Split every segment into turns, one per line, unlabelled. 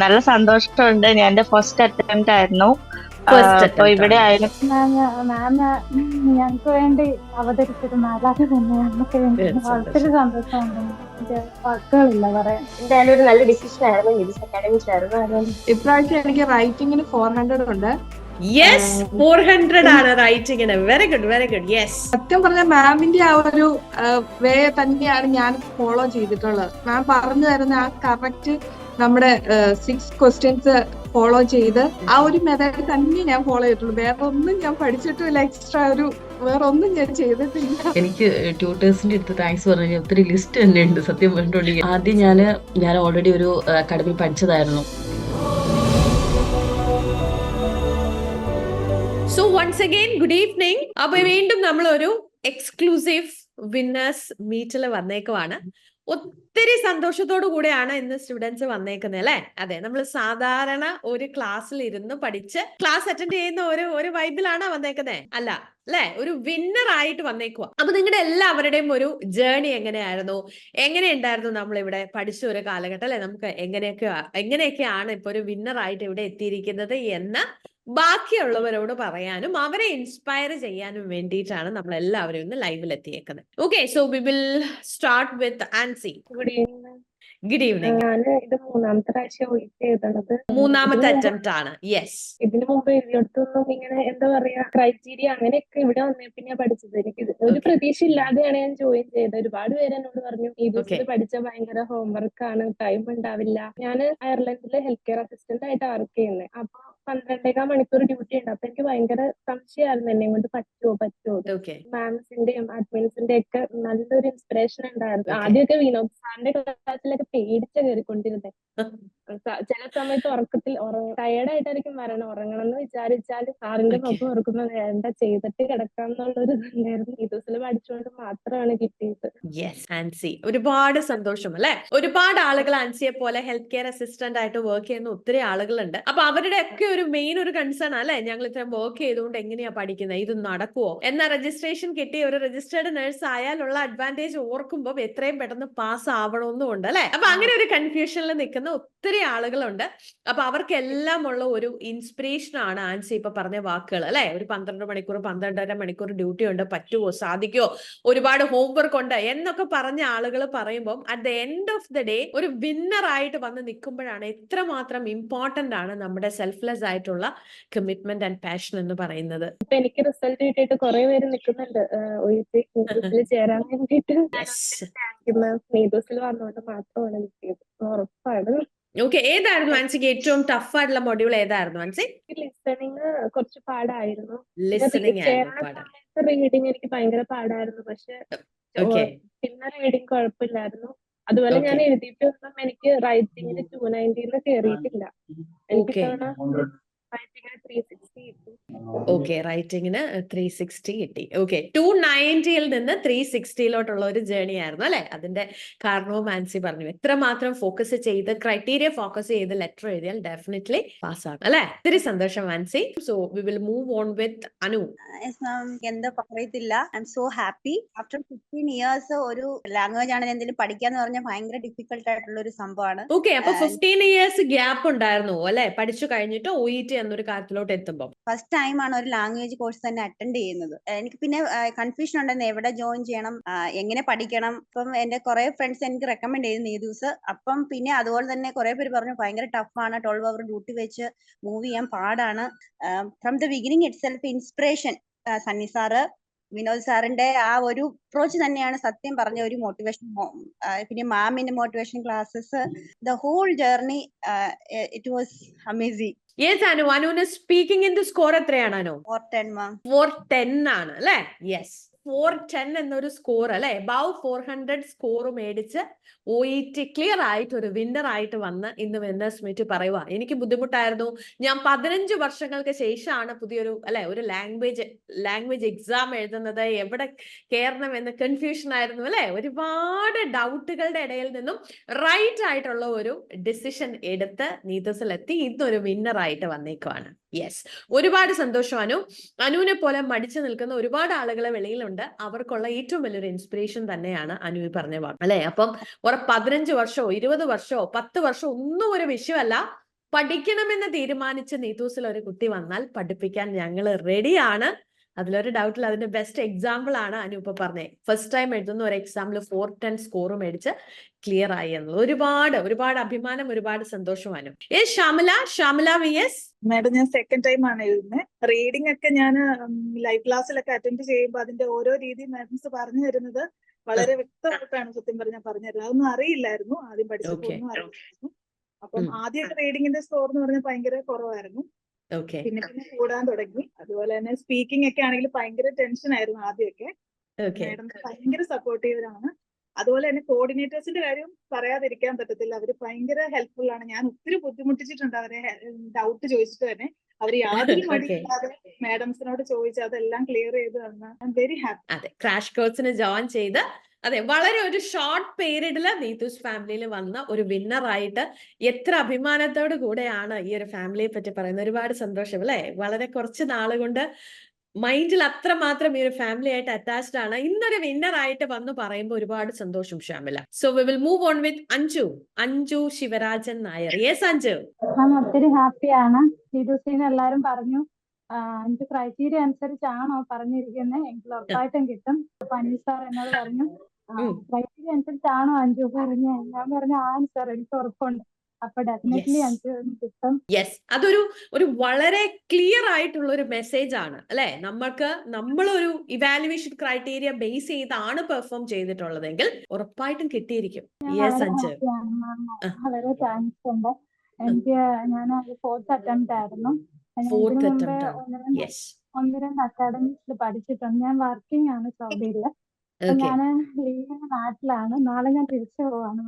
നല്ല സന്തോഷമുണ്ട്. ഞാൻ എന്റെ ഫസ്റ്റ് അറ്റംപ്റ്റ് ആയിരുന്നു. അപ്പൊ ഇവിടെ. ആയാലും
ഞങ്ങൾക്ക് വേണ്ടി അവതരിച്ചത് നാലാമത് തന്നെ. വേണ്ടി
Yes,
വളരെ സന്തോഷമുണ്ട്. എനിക്ക് വാക്കുകളില്ല പറയാൻ.
എന്തായാലും ഒരു നല്ല ഡിസിഷൻ ആയിരുന്നു. നിതിസ് അക്കാഡമി ചേർന്ന് അതുകൊണ്ട്
ഇപ്രാവശ്യം എനിക്ക് റൈറ്റിംഗിന് ഫോർ ഹൺഡ്രഡ് ഉണ്ട്.
യെസ് ഫോർ ഹൺഡ്രഡ് ആണ് റൈറ്റിംഗിന് very good very good yes
സത്യം പറഞ്ഞ മാമിന്റെ ആ ഒരു വേ തന്നെയാണ് ഞാൻ ഫോളോ ചെയ്തിട്ടുള്ളത്. മാം പറഞ്ഞു തരുന്ന ആ കറക്റ്റ് നമ്മുടെ സിക്സ് ക്വസ്റ്റ്യൻസ് ഫോളോ ചെയ്ത് ആ ഒരു മെത്തേഡ് തന്നെ ഞാൻ ഫോളോ ചെയ്തിട്ടുള്ളൂ. വേറെ ഒന്നും ഞാൻ പഠിച്ചിട്ടില്ല എക്സ്ട്രാ ഒരു വേറെ ഒന്നും ഞാൻ ചെയ്തിട്ടില്ല.
എനിക്ക് ട്യൂട്ടേഴ്സിന്റെ അടുത്ത് താങ്ക്സ് പറഞ്ഞു ഒത്തിരി ലിസ്റ്റ് തന്നെ ഉണ്ട് സത്യം പറഞ്ഞിട്ടുണ്ടെങ്കിൽ. ആദ്യം ഞാൻ ഞാൻ ഓൾറെഡി ഒരു academy പഠിച്ചതായിരുന്നു.
So once again good evening അപ്പൊ വീണ്ടും നമ്മൾ ഒരു എക്സ്ക്ലൂസീവ് വിന്നേഴ്സ് മീറ്റിൽ വന്നേക്കുവാണ്. ഒത്തിരി സന്തോഷത്തോടു കൂടെയാണ് ഇന്ന് സ്റ്റുഡൻസ് വന്നേക്കുന്നത് അല്ലെ? അതെ നമ്മൾ സാധാരണ ഒരു ക്ലാസ്സിൽ ഇരുന്ന് പഠിച്ച് ക്ലാസ് അറ്റൻഡ് ചെയ്യുന്ന ഒരു ഒരു വൈബിലാണ് വന്നേക്കുന്നത് അല്ല അല്ലെ? ഒരു വിന്നർ ആയിട്ട് വന്നേക്കുക അപ്പൊ നിങ്ങളുടെ എല്ലാവരുടെയും ഒരു ജേണി എങ്ങനെയായിരുന്നു? എങ്ങനെ ഉണ്ടായിരുന്നു നമ്മൾ ഇവിടെ പഠിച്ച ഒരു കാലഘട്ടം അല്ലെ? നമുക്ക് എങ്ങനെയൊക്കെ എങ്ങനെയൊക്കെയാണ് ഇപ്പൊ ഒരു വിന്നർ ആയിട്ട് ഇവിടെ എത്തിയിരിക്കുന്നത് എന്ന് ബാക്കിയുള്ളവരോട് പറയാനും അവരെ ഇൻസ്പയർ ചെയ്യാനും വേണ്ടിയിട്ടാണ് നമ്മൾ എല്ലാവരും ഇന്ന് ലൈവിൽ എത്തിയേക്കുന്നത് okay so we will start with Ancy
good evening
good evening
ഞാൻ ഇത് മൂന്നാമത്തെ പ്രാവശ്യം വോയിസ് എഴുതണത്
മൂന്നാമത്തെ അറ്റംപ്റ്റ് ആണ്. യെസ്
ഇതിനു മുമ്പ് എഴുതിയെടുത്തൊന്നും ഇങ്ങനെ എന്താ പറയാ ക്രൈറ്റീരിയ അങ്ങനെയൊക്കെ ഇവിടെ വന്നേ പിന്നെ പഠിച്ചത്. എനിക്ക് ഒരു പ്രതീക്ഷ ഇല്ലാതെയാണ് ഞാൻ ജോയിൻ ചെയ്തത്. ഒരുപാട് പേര് എന്നോട് പറഞ്ഞു ഈ. ദിവസത്തിൽ പഠിച്ച ഭയങ്കര ഹോംവർക്ക് ആണ് ടൈം ഉണ്ടാവില്ല. ഞാൻ അയർലൻഡിലെ ഹെൽത്ത് കെയർ അസിസ്റ്റന്റ് ആയിട്ട് വർക്ക് ചെയ്യുന്നത് അപ്പൊ പന്ത്രണ്ടേകാൽ മണിക്കൂർ ഡ്യൂട്ടി ഉണ്ട്. അപ്പൊ എനിക്ക് ഭയങ്കര സംശയമായിരുന്നു എന്നെ കൊണ്ട് പറ്റുമോ പറ്റുമോ മാംസിന്റെയും അഡ്മിൻസിന്റെ ഒക്കെ നല്ലൊരു ഇൻസ്പിറേഷൻ ഉണ്ടായിരുന്നു. ആദ്യമൊക്കെ വിനോദ് സാറിന്റെ ക്ലാസ്സിലൊക്കെ പേടിച്ച കയറിക്കൊണ്ടിരുന്നത് ചില സമയത്ത് ഉറക്കത്തിൽ ടയർഡായിട്ടായിരിക്കും വരണം. ഉറങ്ങണം എന്ന് വിചാരിച്ചാൽ സാറിന്റെ. മുഖം ഉറക്കുന്നത് വേണ്ട ചെയ്തിട്ട് കിടക്കാം എന്നുള്ളൊരു ഇതുണ്ടായിരുന്നു. ഈ ദിവസം പഠിച്ചുകൊണ്ട് മാത്രമാണ് കിട്ടിയത്.
യെസ് ആൻസി ഒരുപാട് സന്തോഷം അല്ലെ? ഒരുപാട് ആളുകൾ ആൻസിയെ പോലെ ഹെൽത്ത് കെയർ അസിസ്റ്റന്റ് ആയിട്ട് വർക്ക് ചെയ്യുന്ന ഒത്തിരി ആളുകളുണ്ട്. അപ്പൊ അവരുടെ ഒക്കെ ഒരു മെയിൻ ഒരു കൺസേൺ അല്ലെ? ഞങ്ങൾ ഇത്രയും വർക്ക് ചെയ്തുകൊണ്ട് എങ്ങനെയാ പഠിക്കുന്നത് ഇത് നടക്കുവോ? എന്ന രജിസ്ട്രേഷൻ കിട്ടിയ ഒരു രജിസ്റ്റേർഡ് നഴ്സ് ആയാലുള്ള അഡ്വാന്റേജ് ഓർക്കുമ്പോൾ എത്രയും പെട്ടെന്ന് പാസ് ആവണമെന്നും ഉണ്ട് അല്ലെ? അപ്പൊ അങ്ങനെ ഒരു കൺഫ്യൂഷനിൽ നിൽക്കുന്ന ഒത്തിരി ആളുകളുണ്ട്. അപ്പൊ അവർക്കെല്ലാം ഉള്ള ഒരു ഇൻസ്പിറേഷൻ ആണ് ആൻസി ഇപ്പൊ പറഞ്ഞ വാക്കുകൾ അല്ലെ? ഒരു പന്ത്രണ്ട് മണിക്കൂർ പന്ത്രണ്ടര മണിക്കൂർ ഡ്യൂട്ടി ഉണ്ട് പറ്റുമോ സാധിക്കുമോ ഒരുപാട് ഹോംവർക്ക് ഉണ്ട് എന്നൊക്കെ പറഞ്ഞ ആളുകൾ പറയുമ്പോൾ at the end of the day ഒരു വിന്നർ ആയിട്ട് വന്ന് നിൽക്കുമ്പോഴാണ് എത്രമാത്രം ഇമ്പോർട്ടന്റ് ആണ് നമ്മുടെ സെൽഫ്ലെസ് ആയിട്ടുള്ള കമ്മിറ്റ്മെന്റ് ആൻഡ് പാഷൻ എന്ന് പറയുന്നത്.
ഇപ്പൊ എനിക്ക് റിസൾട്ട് കിട്ടിയിട്ട് കുറെ പേര് നിൽക്കുന്നുണ്ട് ചേരാൻ വേണ്ടിട്ട് വന്നുകൊണ്ട് മാത്രമാണ് കിട്ടിയത്. ഉറപ്പാണ്.
ഓക്കെ ഏതായിരുന്നു ആൻസിക്ക് ഏറ്റവും ടഫ് ആയിട്ടുള്ള മൊഡ്യൂൾ ഏതായിരുന്നു ആൻസി
ലിസണിങ് കുറച്ച് പാടായിരുന്നു.
ലിസണിങ്
റീഡിങ് എനിക്ക് ഭയങ്കര പാടായിരുന്നു. പക്ഷെ
ഓക്കെ
പിന്നെ റീഡിങ് കുഴപ്പമില്ലായിരുന്നു. അതുപോലെ ഞാൻ
എഴുതിയിട്ട്
ഒന്നും എനിക്ക് റൈറ്റിംഗിന് ടു നയന്റീനിൽ കയറിയിട്ടില്ല എനിക്ക്. റൈറ്റിംഗിന് ത്രീ സിക്സ്റ്റി
ഓക്കെ റൈറ്റിങ്ങിന് ത്രീ സിക്സ്റ്റി കിട്ടി. ഓക്കെ ടു നയന്റിയിൽ നിന്ന് ത്രീ സിക്സ്റ്റിയിലോട്ടുള്ള ഒരു ജേണി ആയിരുന്നു അല്ലെ? അതിന്റെ കാരണവും മാൻസി പറഞ്ഞു. എത്രമാത്രം ഫോക്കസ് ചെയ്ത് ക്രൈറ്റീരിയ ഫോക്കസ് ചെയ്ത് ലെറ്റർ എഴുതിയാൽ ഡെഫിനറ്റ്ലി പാസ് ആകും. അല്ലെ? ഒത്തിരി സന്തോഷം Mansi so we will move on with Anu
എന്താ പറയത്തില്ല. I'm so happy after fifteen years ഒരു ലാംഗ്വേജ് ആണ് എന്തെങ്കിലും പഠിക്കാന്ന് പറഞ്ഞാൽ ഭയങ്കര ഡിഫിക്കൽട്ട് ആയിട്ടുള്ള ഒരു സംഭവമാണ്.
ഓക്കെ അപ്പൊ ഫിഫ്റ്റീൻ ഇയേഴ്സ് ഗ്യാപ്പ് ഉണ്ടായിരുന്നു അല്ലെ? പഠിച്ചു കഴിഞ്ഞിട്ട് ഒ ഇ ടി എന്നൊരു കാര്യത്തിലോട്ട് എത്തുമ്പോൾ
ഫസ്റ്റ് ടൈം ആണ് ഒരു ലാംഗ്വേജ് കോഴ്സ് തന്നെ അറ്റൻഡ് ചെയ്യുന്നത്. എനിക്ക് പിന്നെ കൺഫ്യൂഷൻ ഉണ്ടായിരുന്നു എവിടെ ജോയിൻ ചെയ്യണം എങ്ങനെ പഠിക്കണം. ഇപ്പം എന്റെ കുറെ ഫ്രണ്ട്സ് എനിക്ക് റെക്കമെൻഡ് ചെയ്തു നീ ദിവസം. അപ്പം പിന്നെ അതുപോലെ തന്നെ കുറെ പേര് പറഞ്ഞു ഭയങ്കര ആണ്. ട്വൽവ് അവർ ഡ്യൂട്ടി വെച്ച് മൂവ് ചെയ്യാൻ പാടാണ്. From the beginning itself inspiration Sunny sir Vinod സാറിന്റെ ആ ഒരു അപ്രോച്ച് തന്നെയാണ് സത്യം പറഞ്ഞ ഒരു മോട്ടിവേഷൻ പിന്നെ മാമിന്റെ motivation classes the whole journey it was amazing
yes Anu അനുവിന് സ്പീക്കിംഗ് ഇൻ സ്കോർ എത്രയാണ് Anu
four ten ma'am
four ten ആണ് അല്ലേ? യെസ് ഫോർ ടെൻ എന്നൊരു സ്കോർ അല്ലെ? അബവ് ഫോർ ഹൺഡ്രഡ് സ്കോർ മേടിച്ച് ഒ ഇ ടി ക്ലിയർ ആയിട്ട് ഒരു winner ആയിട്ട് വന്ന് ഇന്ന് വിന്നേഴ്സ് മീറ്റ് പറയുക എനിക്ക് ബുദ്ധിമുട്ടായിരുന്നു. ഞാൻ പതിനഞ്ച് വർഷങ്ങൾക്ക് ശേഷമാണ് പുതിയൊരു അല്ലെ ഒരു ലാംഗ്വേജ് ലാംഗ്വേജ് എക്സാം എഴുതുന്നത്. എവിടെ കയറണം എന്ന് കൺഫ്യൂഷൻ ആയിരുന്നു അല്ലെ? ഒരുപാട് ഡൗട്ടുകളുടെ ഇടയിൽ നിന്നും റൈറ്റ് ആയിട്ടുള്ള ഒരു ഡിസിഷൻ എടുത്ത് നീതസിലെത്തി ഇന്നൊരു വിന്നർ ആയിട്ട് വന്നേക്കുവാണ്. യെസ് ഒരുപാട് സന്തോഷം അനു. അനുവിനെ പോലെ മടിച്ചു നിൽക്കുന്ന ഒരുപാട് ആളുകളെ വെളിയിലുണ്ട്. അവർക്കുള്ള ഏറ്റവും വലിയൊരു ഇൻസ്പിറേഷൻ തന്നെയാണ് അനു പറഞ്ഞ വാക്ക് അല്ലെ? അപ്പം ഒരു പതിനഞ്ച് വർഷമോ ഇരുപത് വർഷമോ പത്ത് വർഷമോ ഒന്നും ഒരു വിഷയമല്ല പഠിക്കണമെന്ന് തീരുമാനിച്ച നീതൂസിൽ ഒരു കുട്ടി വന്നാൽ പഠിപ്പിക്കാൻ ഞങ്ങൾ റെഡിയാണ് അതിലൊരു ഡൗട്ടിൽ അതിന്റെ ബെസ്റ്റ് എക്സാമ്പിൾ ആണ് അനുപ പറഞ്ഞത് ഫസ്റ്റ് ടൈം എഴുതുന്ന ഒരു എക്സാമ്പിൾ ഫോർ ടെൻ സ്കോർ മേടിച്ച് ക്ലിയർ ആയി എന്നുള്ളത്. ഒരുപാട് ഒരുപാട് അഭിമാനം ഒരുപാട് സന്തോഷമാണ് ഏ Shyamala Shyamala V S
madam ഞാൻ സെക്കൻഡ് ടൈം ആണ് എഴുതുന്നത് റീഡിംഗ് ഒക്കെ ഞാൻ ലൈവ് ക്ലാസ്സിലൊക്കെ അറ്റൻഡ് ചെയ്യുമ്പോൾ അതിന്റെ ഓരോ രീതി മാഡംസ് പറഞ്ഞു തരുന്നത് വളരെ വ്യക്തമായിട്ടാണ് സത്യം പറഞ്ഞാൽ പറഞ്ഞു തരുന്നത്. അതൊന്നും അറിയില്ലായിരുന്നു. ആദ്യം പഠിച്ചപ്പോൾ
Okay.
ഒന്നും അറിയില്ലായിരുന്നു. അപ്പം ആദ്യമൊക്കെ റീഡിങ്ങിന്റെ സ്കോർ എന്ന് പറഞ്ഞാൽ ഭയങ്കര കുറവായിരുന്നു. പിന്നെ പിന്നെ കൂടാൻ തുടങ്ങി. അതുപോലെ തന്നെ സ്പീക്കിംഗ് ഒക്കെ ആണെങ്കിൽ ഭയങ്കര ടെൻഷൻ ആയിരുന്നു ആദ്യമൊക്കെ.
ഓക്കെ
മാഡം ഭയങ്കര സപ്പോർട്ടീവരാണ് അതുപോലെ തന്നെ കോർഡിനേറ്റേഴ്സിന്റെ കാര്യം പറയാതിരിക്കാൻ പറ്റത്തില്ല. അവർ ഭയങ്കര ഹെൽപ്ഫുൾ ആണ്. ഞാൻ ഒത്തിരി ബുദ്ധിമുട്ടിച്ചിട്ടുണ്ട് അവരെ ഡൗട്ട് ചോദിച്ചിട്ട് തന്നെ. അവർ യാതൊരു. മടിയില്ലാതെ മാഡംസിനോട് ചോദിച്ച് അതെല്ലാം ക്ലിയർ ചെയ്ത് തന്ന. വെരി ഹാപ്പി
അതെ. ക്രാഷ് കോഴ്സിന് ജോയിൻ ചെയ്ത് അതെ വളരെ ഒരു ഷോർട്ട് പീരീഡിൽ നീതൂസ് ഫാമിലിയിൽ വന്ന ഒരു വിന്നറായിട്ട് എത്ര അഭിമാനത്തോടു കൂടെയാണ് ഈ ഒരു ഫാമിലിയെ പറ്റി പറയുന്നത്? ഒരുപാട് സന്തോഷം അല്ലെ? വളരെ കുറച്ച് നാളുകൊണ്ട് മൈൻഡിൽ അത്ര മാത്രം ഈ ഒരു ഫാമിലി ആയിട്ട് അറ്റാച്ച്ഡ് ആണ്. ഇന്നൊരു വിന്നർ ആയിട്ട് വന്ന് പറയുമ്പോൾ ഒരുപാട് സന്തോഷം Shamila so we will move on with Anju. Anju Sivarajan Nair. Yes Anju.
ഒത്തിരി ഹാപ്പിയാണ് എല്ലാരും പറഞ്ഞു. അഞ്ച് ക്രൈറ്റീരിയ അനുസരിച്ചാണോ പറഞ്ഞിരിക്കുന്നത് എങ്കിൽ ഉറപ്പായിട്ടും കിട്ടും. അപ്പൊ അനിൽ സാർ എന്നോട് പറഞ്ഞു. ക്രൈറ്റീരിയ അനുസരിച്ചാണോ അഞ്ചു പറഞ്ഞ ഞാൻ പറഞ്ഞ ആ സാർ എനിക്ക് ഉറപ്പുണ്ട്. അപ്പൊ ഡെഫിനറ്റ്ലി അഞ്ചു കിട്ടും.
യെസ് അതൊരു ഒരു വളരെ ക്ലിയർ ആയിട്ടുള്ള ഒരു മെസ്സേജ് ആണ് അല്ലെ? നമ്മൾക്ക് നമ്മളൊരു ഇവാലുവേഷൻ ക്രൈറ്റീരിയ ബേസ് ചെയ്താണ് പെർഫോം ചെയ്തിട്ടുള്ളതെങ്കിൽ ഉറപ്പായിട്ടും കിട്ടിയിരിക്കും. യെസ് അഞ്ച്.
വളരെ താങ്ക്സ് ഉണ്ട്. എനിക്ക് ഞാൻ ഫോർത്ത് അറ്റംപ്റ്റ് ആയിരുന്നു.
ഫോർത്ത് അറ്റംപ്റ്റ്
ഒന്ന് രണ്ട് അക്കാഡമിക്സിൽ പഠിച്ചിട്ടുണ്ട്. ഞാൻ വർക്കിംഗ് ആണ്
സൗദിയിൽ.
ഞാൻ ലീവിന് നാട്ടിലാണ്. നാളെ ഞാൻ തിരിച്ചു പോവാണ്.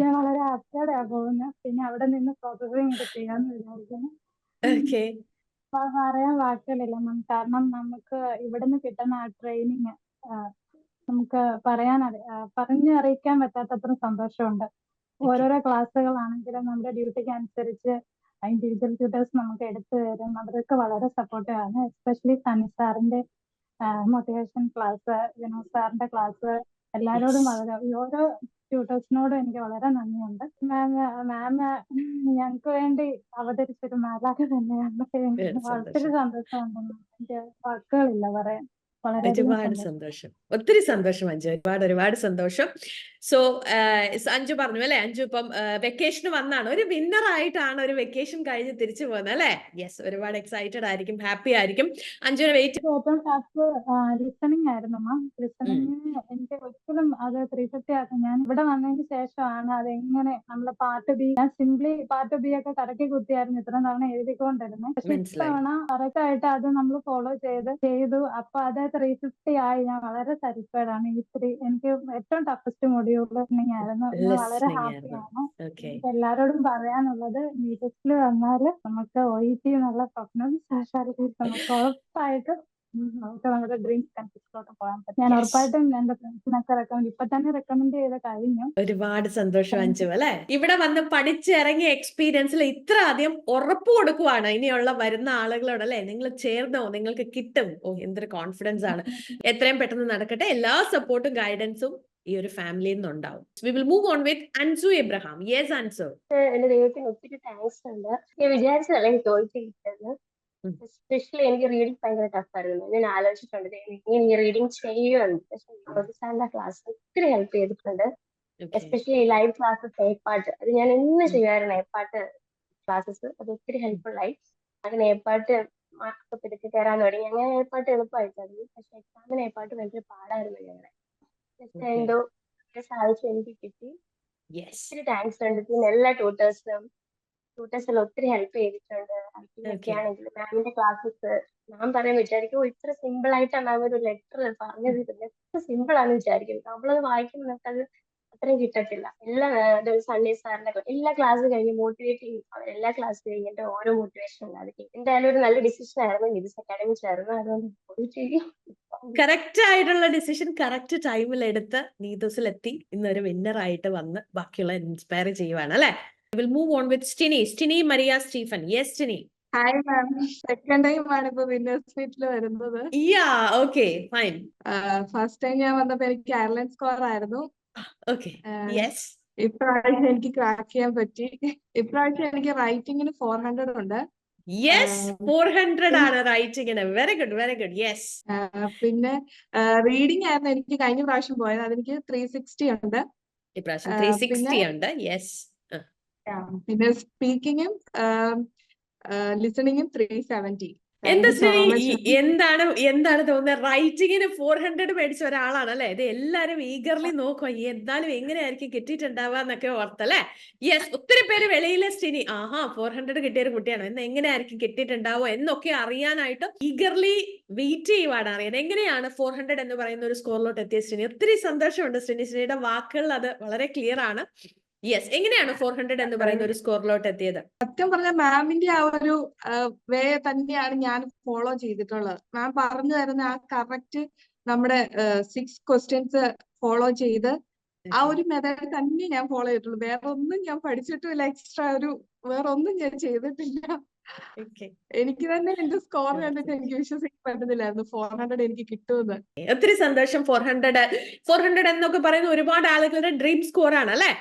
ഞാൻ വളരെ ഹാപ്പിയോടെയാ പോകുന്നത് പിന്നെ അവിടെ നിന്ന് പ്രോസസ്സിംഗ് ഒക്കെ ചെയ്യാന്ന് വിചാരിക്കുന്നു. പറയാൻ വാക്കുകളില്ല കാരണം നമുക്ക് ഇവിടുന്ന് കിട്ടുന്ന ആ ട്രെയിനിങ് നമുക്ക് പറയാൻ പറഞ്ഞു പറഞ്ഞ് അറിയിക്കാൻ പറ്റാത്തത്ര സന്തോഷമുണ്ട്. ഓരോരോ ക്ലാസ്സുകളാണെങ്കിലും നമ്മുടെ ഡ്യൂട്ടിക്ക് അനുസരിച്ച് ഇൻഡിവിജ്വൽ ട്യൂട്ടേഴ്സ് നമുക്ക് എടുത്തു തരും. അവരൊക്കെ വളരെ സപ്പോർട്ടീവ് ആണ്. എസ്പെഷ്യലി സണ്ണി സാറിന്റെ മോട്ടിവേഷൻ ക്ലാസ് വിനോദ് സാറിന്റെ ക്ലാസ് എല്ലാവരോടും വളരെ ഈ ഓരോ ട്യൂട്ടേഴ്സിനോടും എനിക്ക് വളരെ നന്ദിയുണ്ട്. മാം മാം ഞങ്ങൾക്ക് വേണ്ടി അവതരിച്ചൊരു മാലാഖ തന്നെയാണ്. ഒത്തിരി
സന്തോഷം.
സന്തോഷമുണ്ട്. എനിക്ക് വാക്കുകളില്ല പറയാൻ.
ഒരുപാട്
സന്തോഷം.
ഒത്തിരി സന്തോഷം അഞ്ജു ഒരുപാട് ഒരുപാട് സന്തോഷം. സോ അഞ്ജു പറഞ്ഞു അല്ലെ? അഞ്ജു ഇപ്പം വെക്കേഷന് വന്നാണ്. ഒരു വിന്നർ ആയിട്ടാണ് ഒരു വെക്കേഷൻ കഴിഞ്ഞ് തിരിച്ചു പോകുന്നത് അല്ലെ? യെസ് ഒരുപാട് എക്സൈറ്റഡ് ആയിരിക്കും ഹാപ്പി ആയിരിക്കും. അഞ്ജുവിനെ വെയിറ്റ്
ലിസണിങ് ആയിരുന്നു ലിസണിങ് എനിക്ക് ഒരിക്കലും അത് ത്രീ ഫിഫ്റ്റി ആക്കും ഞാൻ ഇവിടെ വന്നതിന് ശേഷമാണ് അത് എങ്ങനെ നമ്മൾ പാർട്ട് ബി ഞാൻ സിംപ്ലി പാർട്ട് ബി ഒക്കെ കറക്കി കുത്തിയായിരുന്നു ഇത്ര തവണ എഴുതിക്കൊണ്ടിരുന്നത്. പക്ഷെ. ഇത്തവണ കറക്റ്റ് ആയിട്ട് അത് നമ്മൾ ഫോളോ ചെയ്ത് ചെയ്തു. അപ്പൊ അത് ത്രീ ഫിഫ്റ്റി ആയി. ഞാൻ വളരെ സാറ്റിസ്ഫൈഡ് ആണ്. ഈ ത്രീ എനിക്ക് ഏറ്റവും ടഫസ്റ്റ് മൊഡ്യൂൾ ലിസണിങ് ആയിരുന്നു വളരെ. ഹാപ്പിയാണ് എല്ലാരോടും പറയാനുള്ളത് മീറ്റിൽ വന്നാൽ നമുക്ക് ഒ ഇ ടി എന്നുള്ള സ്വപ്നം സാക്ഷാത്കരിച്ച് നമുക്ക് ഉറപ്പായിട്ടും നമുക്ക് നമ്മുടെ ഡ്രീംസ് കൺസിസ്റ്റിലോട്ട് പോകാൻ പറ്റും. ഞാൻ. ഉറപ്പായിട്ടും എന്റെ ഫ്രണ്ട്സിനൊക്കെ റെക്കമെൻഡ് ഇപ്പൊ തന്നെ റെക്കമെൻഡ് ചെയ്ത് കഴിഞ്ഞു.
ഒരുപാട് സന്തോഷം അഞ്ചു അല്ലെ? ഇവിടെ വന്ന് പഠിച്ചിറങ്ങിയ എക്സ്പീരിയൻസിൽ ഇത്ര അധികം ഉറപ്പ് കൊടുക്കുവാണ് ഇനിയുള്ള വരുന്ന ആളുകളോട് അല്ലെ? നിങ്ങൾ ചേർന്നോ? നിങ്ങൾക്ക് കിട്ടും. ഓ എന്തൊരു കോൺഫിഡൻസ് ആണ്. എത്രയും പെട്ടെന്ന് നടക്കട്ടെ. എല്ലാ സപ്പോർട്ടും ഗൈഡൻസും ഈ ഒരു ഫാമിലിയിൽ നിന്നുണ്ടാവും we will move on with Ansu Abraham yes Ansu
എന്റെ ദൈവത്തിന് ഒത്തിരി താങ്ക്സ് ഉണ്ട്. ഞാൻ വിചാരിച്ചതല്ല എനിക്ക്. എസ്പെഷ്യലി എനിക്ക് റീഡിങ് ഭയങ്കര ടഫായിരുന്നു ഞാൻ ആലോചിച്ചിട്ടുണ്ട് ഈ റീഡിങ് ചെയ്യുമെന്ന് പക്ഷെ സാറിന്റെ ക്ലാസ് ഒത്തിരി ഹെൽപ്പ് ചെയ്തിട്ടുണ്ട്. എസ്പെഷ്യലി ലൈവ് ക്ലാസ്സസ് ഏപ്പാട്ട് അത് ഞാൻ എന്ന് ചെയ്യാറുണ്ട് ഏപ്പാട്ട് ക്ലാസ്സസ് അത് ഒത്തിരി ഹെൽപ്ഫുൾ ആയി. അങ്ങനെ ഏപ്പാട്ട് മാർക്ക് പിടിച്ച് കയറാൻ തുടങ്ങി. അങ്ങനെ ഏപ്പാട്ട് എളുപ്പമായിട്ടായിരുന്നു പക്ഷെ എക്സാമിന് ഏപ്പാട്ട് ഭയങ്കര പാടായിരുന്നു ഞങ്ങളെ. എന്തോ സാധിച്ചു എനിക്ക് കിട്ടി. ഒത്തിരി താങ്ക്സ് ഉണ്ട്. പിന്നെ എല്ലാ ട്യൂട്ടേഴ്സിനും ട്യൂട്ടേഴ്സിൽ ഒത്തിരി ഹെൽപ്പ് ചെയ്തിട്ടുണ്ട്. ഒക്കെ ആണെങ്കിൽ മാമിന്റെ ക്ലാസ്സസ് ഞാൻ പറയാൻ വിചാരിക്കും ഇത്ര സിമ്പിൾ ആയിട്ടാണ് മാം ഒരു ലെറ്റർ പറഞ്ഞു തരുന്നത് എത്ര സിമ്പിൾ ആണ് വിചാരിക്കും നമ്മളത് വായിക്കുമ്പോൾ നമുക്കത് അത്രയും കിട്ടത്തില്ല. എല്ലാ സൺഡേ സാറിന്റെ എല്ലാ ക്ലാസ് കഴിഞ്ഞ് മോട്ടിവേറ്റ് ചെയ്യും എല്ലാ ക്ലാസ് കഴിഞ്ഞിട്ട് ഓരോ മോട്ടിവേഷൻ ഉണ്ടായിരിക്കും എന്തായാലും ഒരു നല്ല ഡിസിഷൻ ആയിരുന്നു. നിബിസ് അക്കാഡമി ചേർന്ന് അതുകൊണ്ട് പോയിട്ട്
കറക്റ്റ് ആയിട്ടുള്ള ഡിസിഷൻ കറക്റ്റ് ടൈമിൽ എടുത്ത് നീതൂസിൽ എത്തി. ഇന്നൊരു വിന്നർ ആയിട്ട് വന്ന് ബാക്കിയുള്ള ഇൻസ്പയർ ചെയ്യുവാണ് അല്ലെ? Will move on with Stini Stini Maria Stephen yes Stini
hi ma'am second time ആണ് ഇപ്പൊ വിന്നേഴ്സ് മീറ്റിൽ വരുന്നത്.
Yeah okay fine
first time ഞാൻ വന്നപ്പോ എനിക്ക് അയർലൻഡ് സ്കോർ ആയിരുന്നു.
ഓക്കെ
ആഹ്
യെസ്
ഇപ്രാവശ്യം എനിക്ക് ക്രാക്ക് ചെയ്യാൻ പറ്റി. ഇപ്രാവശ്യം എനിക്ക് റൈറ്റിംഗിന് ഫോർ ഹൺഡ്രഡ് ഉണ്ട്.
യെസ്
ആ,
ഫോർ ഹൺഡ്രഡ് ആണ് റൈറ്റിങ്ങിന് very good very good yes
പിന്നെ റീഡിംഗ് ആയിരുന്നു എനിക്ക് കഴിഞ്ഞ പ്രാവശ്യം പോയത്. അതെനിക്ക് ത്രീ സിക്സ്റ്റി ഉണ്ട്.
ഇപ്രാവശ്യം ത്രീ സിക്സ്റ്റി ഉണ്ട്. യെസ്
പിന്നെ സ്പീക്കിങ്ങും ലിസണിങ്ങും ത്രീ സെവന്റി
എന്താ എന്താണ് എന്താണ് തോന്നുന്നത് റൈറ്റിങ്ങിന് ഫോർ ഹൺഡ്രഡ് മേടിച്ച ഒരാളാണ് അല്ലെ? ഇത് എല്ലാരും ഈഗർലി നോക്കുക എന്തായാലും എങ്ങനെയായിരിക്കും കിട്ടിയിട്ടുണ്ടാവുക എന്നൊക്കെ ഓർത്തല്ലേ യെസ് ഒത്തിരി പേര് വെളിയിലെ സ്റ്റിനി ആഹാ ഫോർ ഹൺഡ്രഡ് കിട്ടിയ ഒരു കുട്ടിയാണ്. എന്ന് എങ്ങനെയായിരിക്കും കിട്ടിയിട്ടുണ്ടാവുക എന്നൊക്കെ അറിയാനായിട്ട് ഈഗർലി വെയിറ്റ് ചെയ്യുവാണ് അറിയാൻ. എങ്ങനെയാണ് ഫോർ ഹൺഡ്രഡ് എന്ന് പറയുന്ന ഒരു സ്കോറിലോട്ട് എത്തിയ ശ്രീനി ഒത്തിരി സന്തോഷമുണ്ട് ശ്രീനി ശ്രീയുടെ വാക്കുകൾ അത് വളരെ ക്ലിയർ ആണ്. യെസ് എങ്ങനെയാണ് ഫോർ ഹൺഡ്രഡ് എന്ന് പറയുന്ന ഒരു സ്കോറിലോട്ട് എത്തിയത്?
സത്യം പറഞ്ഞ മാമിന്റെ ആ ഒരു വേ തന്നെയാണ് ഞാൻ ഫോളോ ചെയ്തിട്ടുള്ളത്. മാം പറഞ്ഞു തരുന്ന ആ കറക്റ്റ് നമ്മുടെ സിക്സ് ക്വസ്റ്റ്യൻസ് ഫോളോ ചെയ്ത് ആ ഒരു മെത്തേഡ് തന്നെ ഞാൻ ഫോളോ ചെയ്തിട്ടുള്ളൂ. വേറെ ഒന്നും ഞാൻ പഠിച്ചിട്ടില്ല എക്സ്ട്രാ ഒരു വേറെ ഒന്നും ഞാൻ ചെയ്തിട്ടില്ല. എനിക്ക് തന്നെ എന്റെ സ്കോർ കണ്ടിട്ട് എനിക്ക് വിശ്വസിക്കാൻ പറ്റുന്നില്ലായിരുന്നു. ഫോർ ഹൺഡ്രഡ് എനിക്ക് കിട്ടുമെന്ന്.
ഒത്തിരി സന്തോഷം. ഫോർ ഹൺഡ്രഡ് ഫോർ ഹൺഡ്രഡ് എന്നൊക്കെ പറയുന്ന ഒരുപാട് ആളുകളുടെ ഡ്രീം സ്കോർ ആണ് അല്ലെ?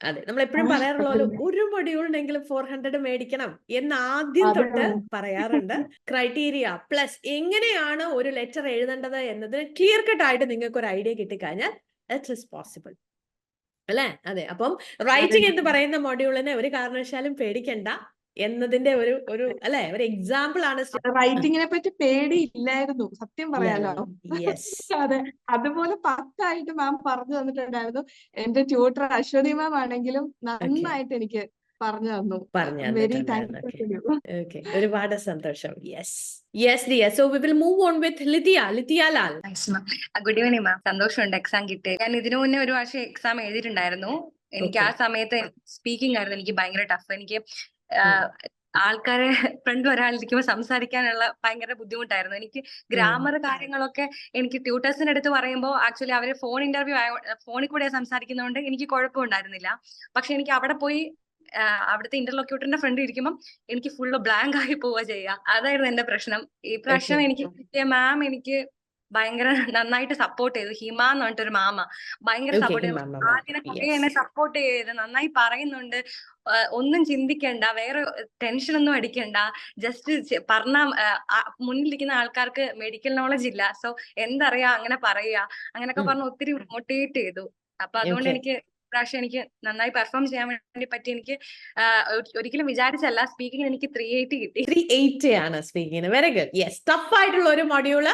അതെ നമ്മൾ എപ്പോഴും പറയാറുള്ള പോലെ
അതന്നെ.
ഒരു മൊഡ്യൂളിനെങ്കിലും ഫോർ ഹൺഡ്രഡ് മേടിക്കണം എന്ന് ആദ്യം തൊട്ട് പറയാറുണ്ട്. ക്രൈറ്റീരിയ പ്ലസ് എങ്ങനെയാണ് ഒരു ലെറ്റർ എഴുതേണ്ടത് എന്നത് ക്ലിയർ കട്ട് ആയിട്ട് നിങ്ങൾക്ക് ഒരു ഐഡിയ കിട്ടിക്കഴിഞ്ഞാൽ ഇറ്റ് ഇസ് പോസിബിൾ. അല്ലെ? അതെ അപ്പം റൈറ്റിംഗ് എന്ന് പറയുന്ന മൊഡ്യൂളിനെ ഒരു കാരണവശാലും പേടിക്കണ്ട. എന്നതിന്റെ ഒരു ഒരു അല്ലെ? ഒരു എക്സാമ്പിൾ ആണ്
റൈറ്റിങ്ങിനെ പറ്റി പേടി ഇല്ലായിരുന്നു സത്യം പറയാലോ.
യെസ്
അതെ. അതുപോലെ പക്കായിട്ട് മാം പറഞ്ഞു തന്നിട്ടുണ്ടായിരുന്നു. എന്റെ ട്യൂട്ടർ അശ്വതി മാം ആണെങ്കിലും നന്നായിട്ട് എനിക്ക് പറഞ്ഞു തന്നു.
പറഞ്ഞു
വെരി.
ഓക്കെ ഒരുപാട് സന്തോഷം. Yes yes Diya so we will move on with Lithiya Lithiya Lal
good evening ma'am സന്തോഷമുണ്ട് എക്സാം കിട്ടി ഞാൻ ഇതിനു മുന്നേ ഒരു പ്രാവശ്യം എക്സാം എഴുതിയിട്ടുണ്ടായിരുന്നു. എനിക്ക് ആ സമയത്ത് സ്പീക്കിംഗ് ആയിരുന്നു. എനിക്ക് ഭയങ്കര ടഫ് എനിക്ക് ആൾക്കാരെ ഫ്രണ്ട് ഒരാളിരിക്കുമ്പോൾ സംസാരിക്കാനുള്ള ഭയങ്കര ബുദ്ധിമുട്ടായിരുന്നു. എനിക്ക് ഗ്രാമർ കാര്യങ്ങളൊക്കെ എനിക്ക് ട്യൂട്ടേഴ്സിന്റെ അടുത്ത് പറയുമ്പോൾ ആക്ച്വലി അവർ ഫോൺ ഇന്റർവ്യൂ ആയ ഫോണിൽ കൂടെ സംസാരിക്കുന്നതുകൊണ്ട് എനിക്ക് കുഴപ്പമുണ്ടായിരുന്നില്ല. പക്ഷെ എനിക്ക് അവിടെ പോയി അവിടുത്തെ ഇന്റർലോക്യൂട്ടറിന്റെ ഫ്രണ്ട് ഇരിക്കുമ്പോൾ എനിക്ക് ഫുള്ള് ബ്ലാങ്ക് ആയി പോവുക ചെയ്യുക അതായിരുന്നു എന്റെ പ്രശ്നം. ഈ പ്രാവശ്യം എനിക്ക് കിട്ടിയ മാം എനിക്ക് ഭയങ്കര നന്നായിട്ട് സപ്പോർട്ട് ചെയ്തു. ഹിമ എന്ന് പറഞ്ഞിട്ടൊരു മാമ ഭയങ്കര സപ്പോർട്ട്
ചെയ്തു.
ആദ്യം എന്നെ സപ്പോർട്ട് ചെയ്ത് നന്നായി പറയുന്നുണ്ട്. ഒന്നും ചിന്തിക്കണ്ട വേറെ ടെൻഷൻ ഒന്നും അടിക്കണ്ട. ജസ്റ്റ് പറഞ്ഞ മുന്നിലിരിക്കുന്ന ആൾക്കാർക്ക് മെഡിക്കൽ നോളജ് ഇല്ല. സോ എന്തറിയാ അങ്ങനെ പറയുക അങ്ങനെയൊക്കെ. പറഞ്ഞ് ഒത്തിരി മോട്ടിവേറ്റ് ചെയ്തു. അപ്പൊ അതുകൊണ്ട് എനിക്ക് പ്രാവശ്യം എനിക്ക് നന്നായി പെർഫോം ചെയ്യാൻ വേണ്ടി പറ്റി എനിക്ക് ഒരിക്കലും വിചാരിച്ചല്ല സ്പീക്കിംഗ് എനിക്ക് ത്രീ എയ്റ്റി കിട്ടി.
ത്രീ എയ്റ്റ് ആണ് speaking very good yes tough ആയിട്ടുള്ള ഒരു മൊഡ്യൂൾ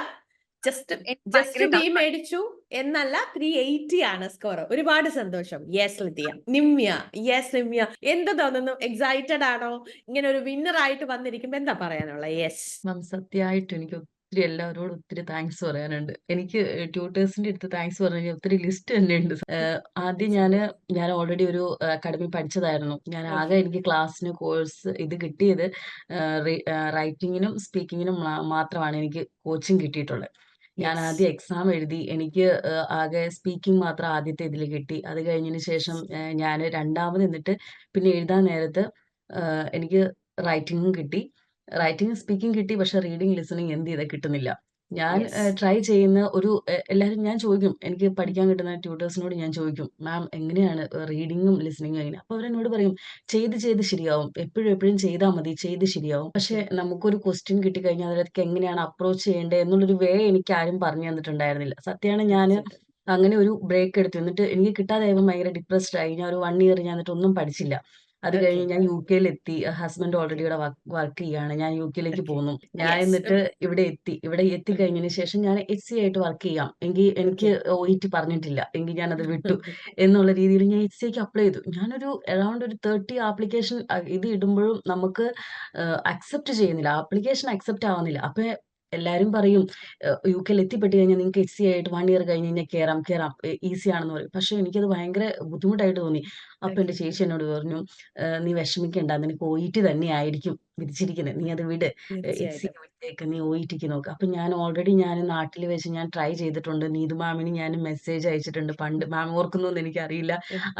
ജസ്റ്റ് ബി. മേടിച്ചു എന്നല്ല ത്രീ എയ്റ്റി ആണ് സ്കോർ ഒരുപാട് സന്തോഷം. യെസ് ലിതിയ നിമ്യ. യെസ് നിമ്യ. എന്ത് തോന്നുന്നു? എക്സൈറ്റഡ് ആണോ? ഇങ്ങനെ ഒരു വിന്നർ ആയിട്ട് വന്നിരിക്കുമ്പോ എന്താ പറയാനുള്ള? യെസ്
മാം സത്യമായിട്ടും എനിക്ക് ഒത്തിരി എല്ലാവരോടും ഒത്തിരി താങ്ക്സ് പറയാനുണ്ട്. എനിക്ക് ട്യൂട്ടേഴ്സിന്റെ അടുത്ത് താങ്ക്സ് പറഞ്ഞു ഒത്തിരി ലിസ്റ്റ് തന്നെ ഉണ്ട്. ആദ്യം ഞാൻ ഞാൻ ഓൾറെഡി ഒരു അക്കാഡമി പഠിച്ചതായിരുന്നു. ഞാൻ ആകെ എനിക്ക് ക്ലാസ്സിന് കോഴ്സ് ഇത് കിട്ടിയത് റൈറ്റിങ്ങിനും സ്പീക്കിങ്ങിനും മാത്രമാണ് എനിക്ക് കോച്ചിങ് കിട്ടിയിട്ടുള്ളത്. ഞാൻ. ആദ്യം എക്സാം എഴുതി. എനിക്ക് ആകെ സ്പീക്കിംഗ് മാത്രം ആദ്യത്തെ ഇതിൽ കിട്ടി. അത് കഴിഞ്ഞതിന് ശേഷം ഞാൻ രണ്ടാമത് എന്നിട്ട് പിന്നെ എഴുതാൻ നേരത്ത് എനിക്ക് റൈറ്റിംഗും കിട്ടി. റൈറ്റിംഗ് സ്പീക്കിംഗ് കിട്ടി. പക്ഷെ റീഡിംഗ് ലിസണിങ് എന്ത് ചെയ്താൽ കിട്ടുന്നില്ല. ഞാൻ ട്രൈ ചെയ്യുന്ന ഒരു എല്ലാവരും ഞാൻ ചോദിക്കും എനിക്ക് പഠിക്കാൻ കിട്ടുന്ന ട്യൂട്ടേഴ്സിനോട് ഞാൻ ചോദിക്കും മാം എങ്ങനെയാണ് റീഡിങ്ങും ലിസണിങ്ങും എങ്ങനെ? അപ്പൊ അവരെന്നോട് പറയും ചെയ്ത് ചെയ്ത് ശരിയാവും എപ്പോഴും എപ്പോഴും ചെയ്താൽ മതി ചെയ്ത് ശരിയാവും. പക്ഷെ നമുക്കൊരു ക്വസ്റ്റ്യൻ കിട്ടിക്കഴിഞ്ഞാൽ അതിലേക്ക് എങ്ങനെയാണ് അപ്രോച്ച് ചെയ്യേണ്ടത് എന്നുള്ളൊരു വേ എനിക്ക് ആരും പറഞ്ഞു തന്നിട്ടുണ്ടായിരുന്നില്ല. സത്യമാണ് ഞാൻ അങ്ങനെ ഒരു ബ്രേക്ക് എടുത്തു. എന്നിട്ട് എനിക്ക് കിട്ടാതായപ്പോൾ ഭയങ്കര ഡിപ്രസ്ഡ് ആയി. ഞാൻ ഒരു വൺ ഇയർ ഞാൻ എന്നിട്ട് ഒന്നും പഠിച്ചില്ല. അത്. കഴിഞ്ഞ് ഞാൻ യു കെയിൽ എത്തി ഹസ്ബൻഡ് ഓൾറെഡി ഇവിടെ വർക്ക് ചെയ്യാണ്. ഞാൻ യു കെയിലേക്ക്. പോന്നു. ഞാൻ എന്നിട്ട് ഇവിടെ എത്തി. ഇവിടെ എത്തി എത്തിക്കഴിഞ്ഞതിന് ശേഷം ഞാൻ എച്ച് സി ആയിട്ട് വർക്ക് ചെയ്യാം. എങ്കിൽ എനിക്ക് ഒ ഇ ടി പറഞ്ഞിട്ടില്ല. എങ്കിൽ ഞാൻ അത് വിട്ടു എന്നുള്ള രീതിയിൽ ഞാൻ എച്ച് സിക്ക് അപ്ലൈ ചെയ്തു. ഞാനൊരു അറൗണ്ട് ഒരു തേർട്ടി ആപ്ലിക്കേഷൻ ഇത് ഇടുമ്പോഴും നമുക്ക് അക്സെപ്റ്റ് ചെയ്യുന്നില്ല. ആപ്ലിക്കേഷൻ അക്സെപ്റ്റ് ആവുന്നില്ല. അപ്പൊ എല്ലാരും പറയും യു കെയിൽ എത്തിപ്പെട്ട് കഴിഞ്ഞാൽ നിങ്ങൾക്ക് എച്ച് സി ആയിട്ട് വൺ ഇയർ കഴിഞ്ഞ് കഴിഞ്ഞാൽ കയറാം കയറാം ഈസി ആണെന്ന് പറയും. പക്ഷെ എനിക്കത് ഭയങ്കര ബുദ്ധിമുട്ടായിട്ട് തോന്നി. അപ്പൊ എന്റെ ചേച്ചി എന്നോട് പറഞ്ഞു നീ വിഷമിക്കണ്ട നിനക്ക് ഒ ഇ ടി തന്നെ ആയിരിക്കും വിധിച്ചിരിക്കുന്നത് നീ അത് വിട്. എക്സി
തീർച്ചയായിട്ടും.
വിട്ടേക്ക് നീ ഒ ഇ ടിക്ക് നോക്ക്. അപ്പൊ ഞാൻ ഓൾറെഡി ഞാൻ നാട്ടിൽ വെച്ച് ഞാൻ ട്രൈ ചെയ്തിട്ടുണ്ട്. നീതു മാമിന് ഞാൻ മെസ്സേജ് അയച്ചിട്ടുണ്ട്. പണ്ട് മാം ഓർക്കുന്നു എന്ന് എനിക്കറിയില്ല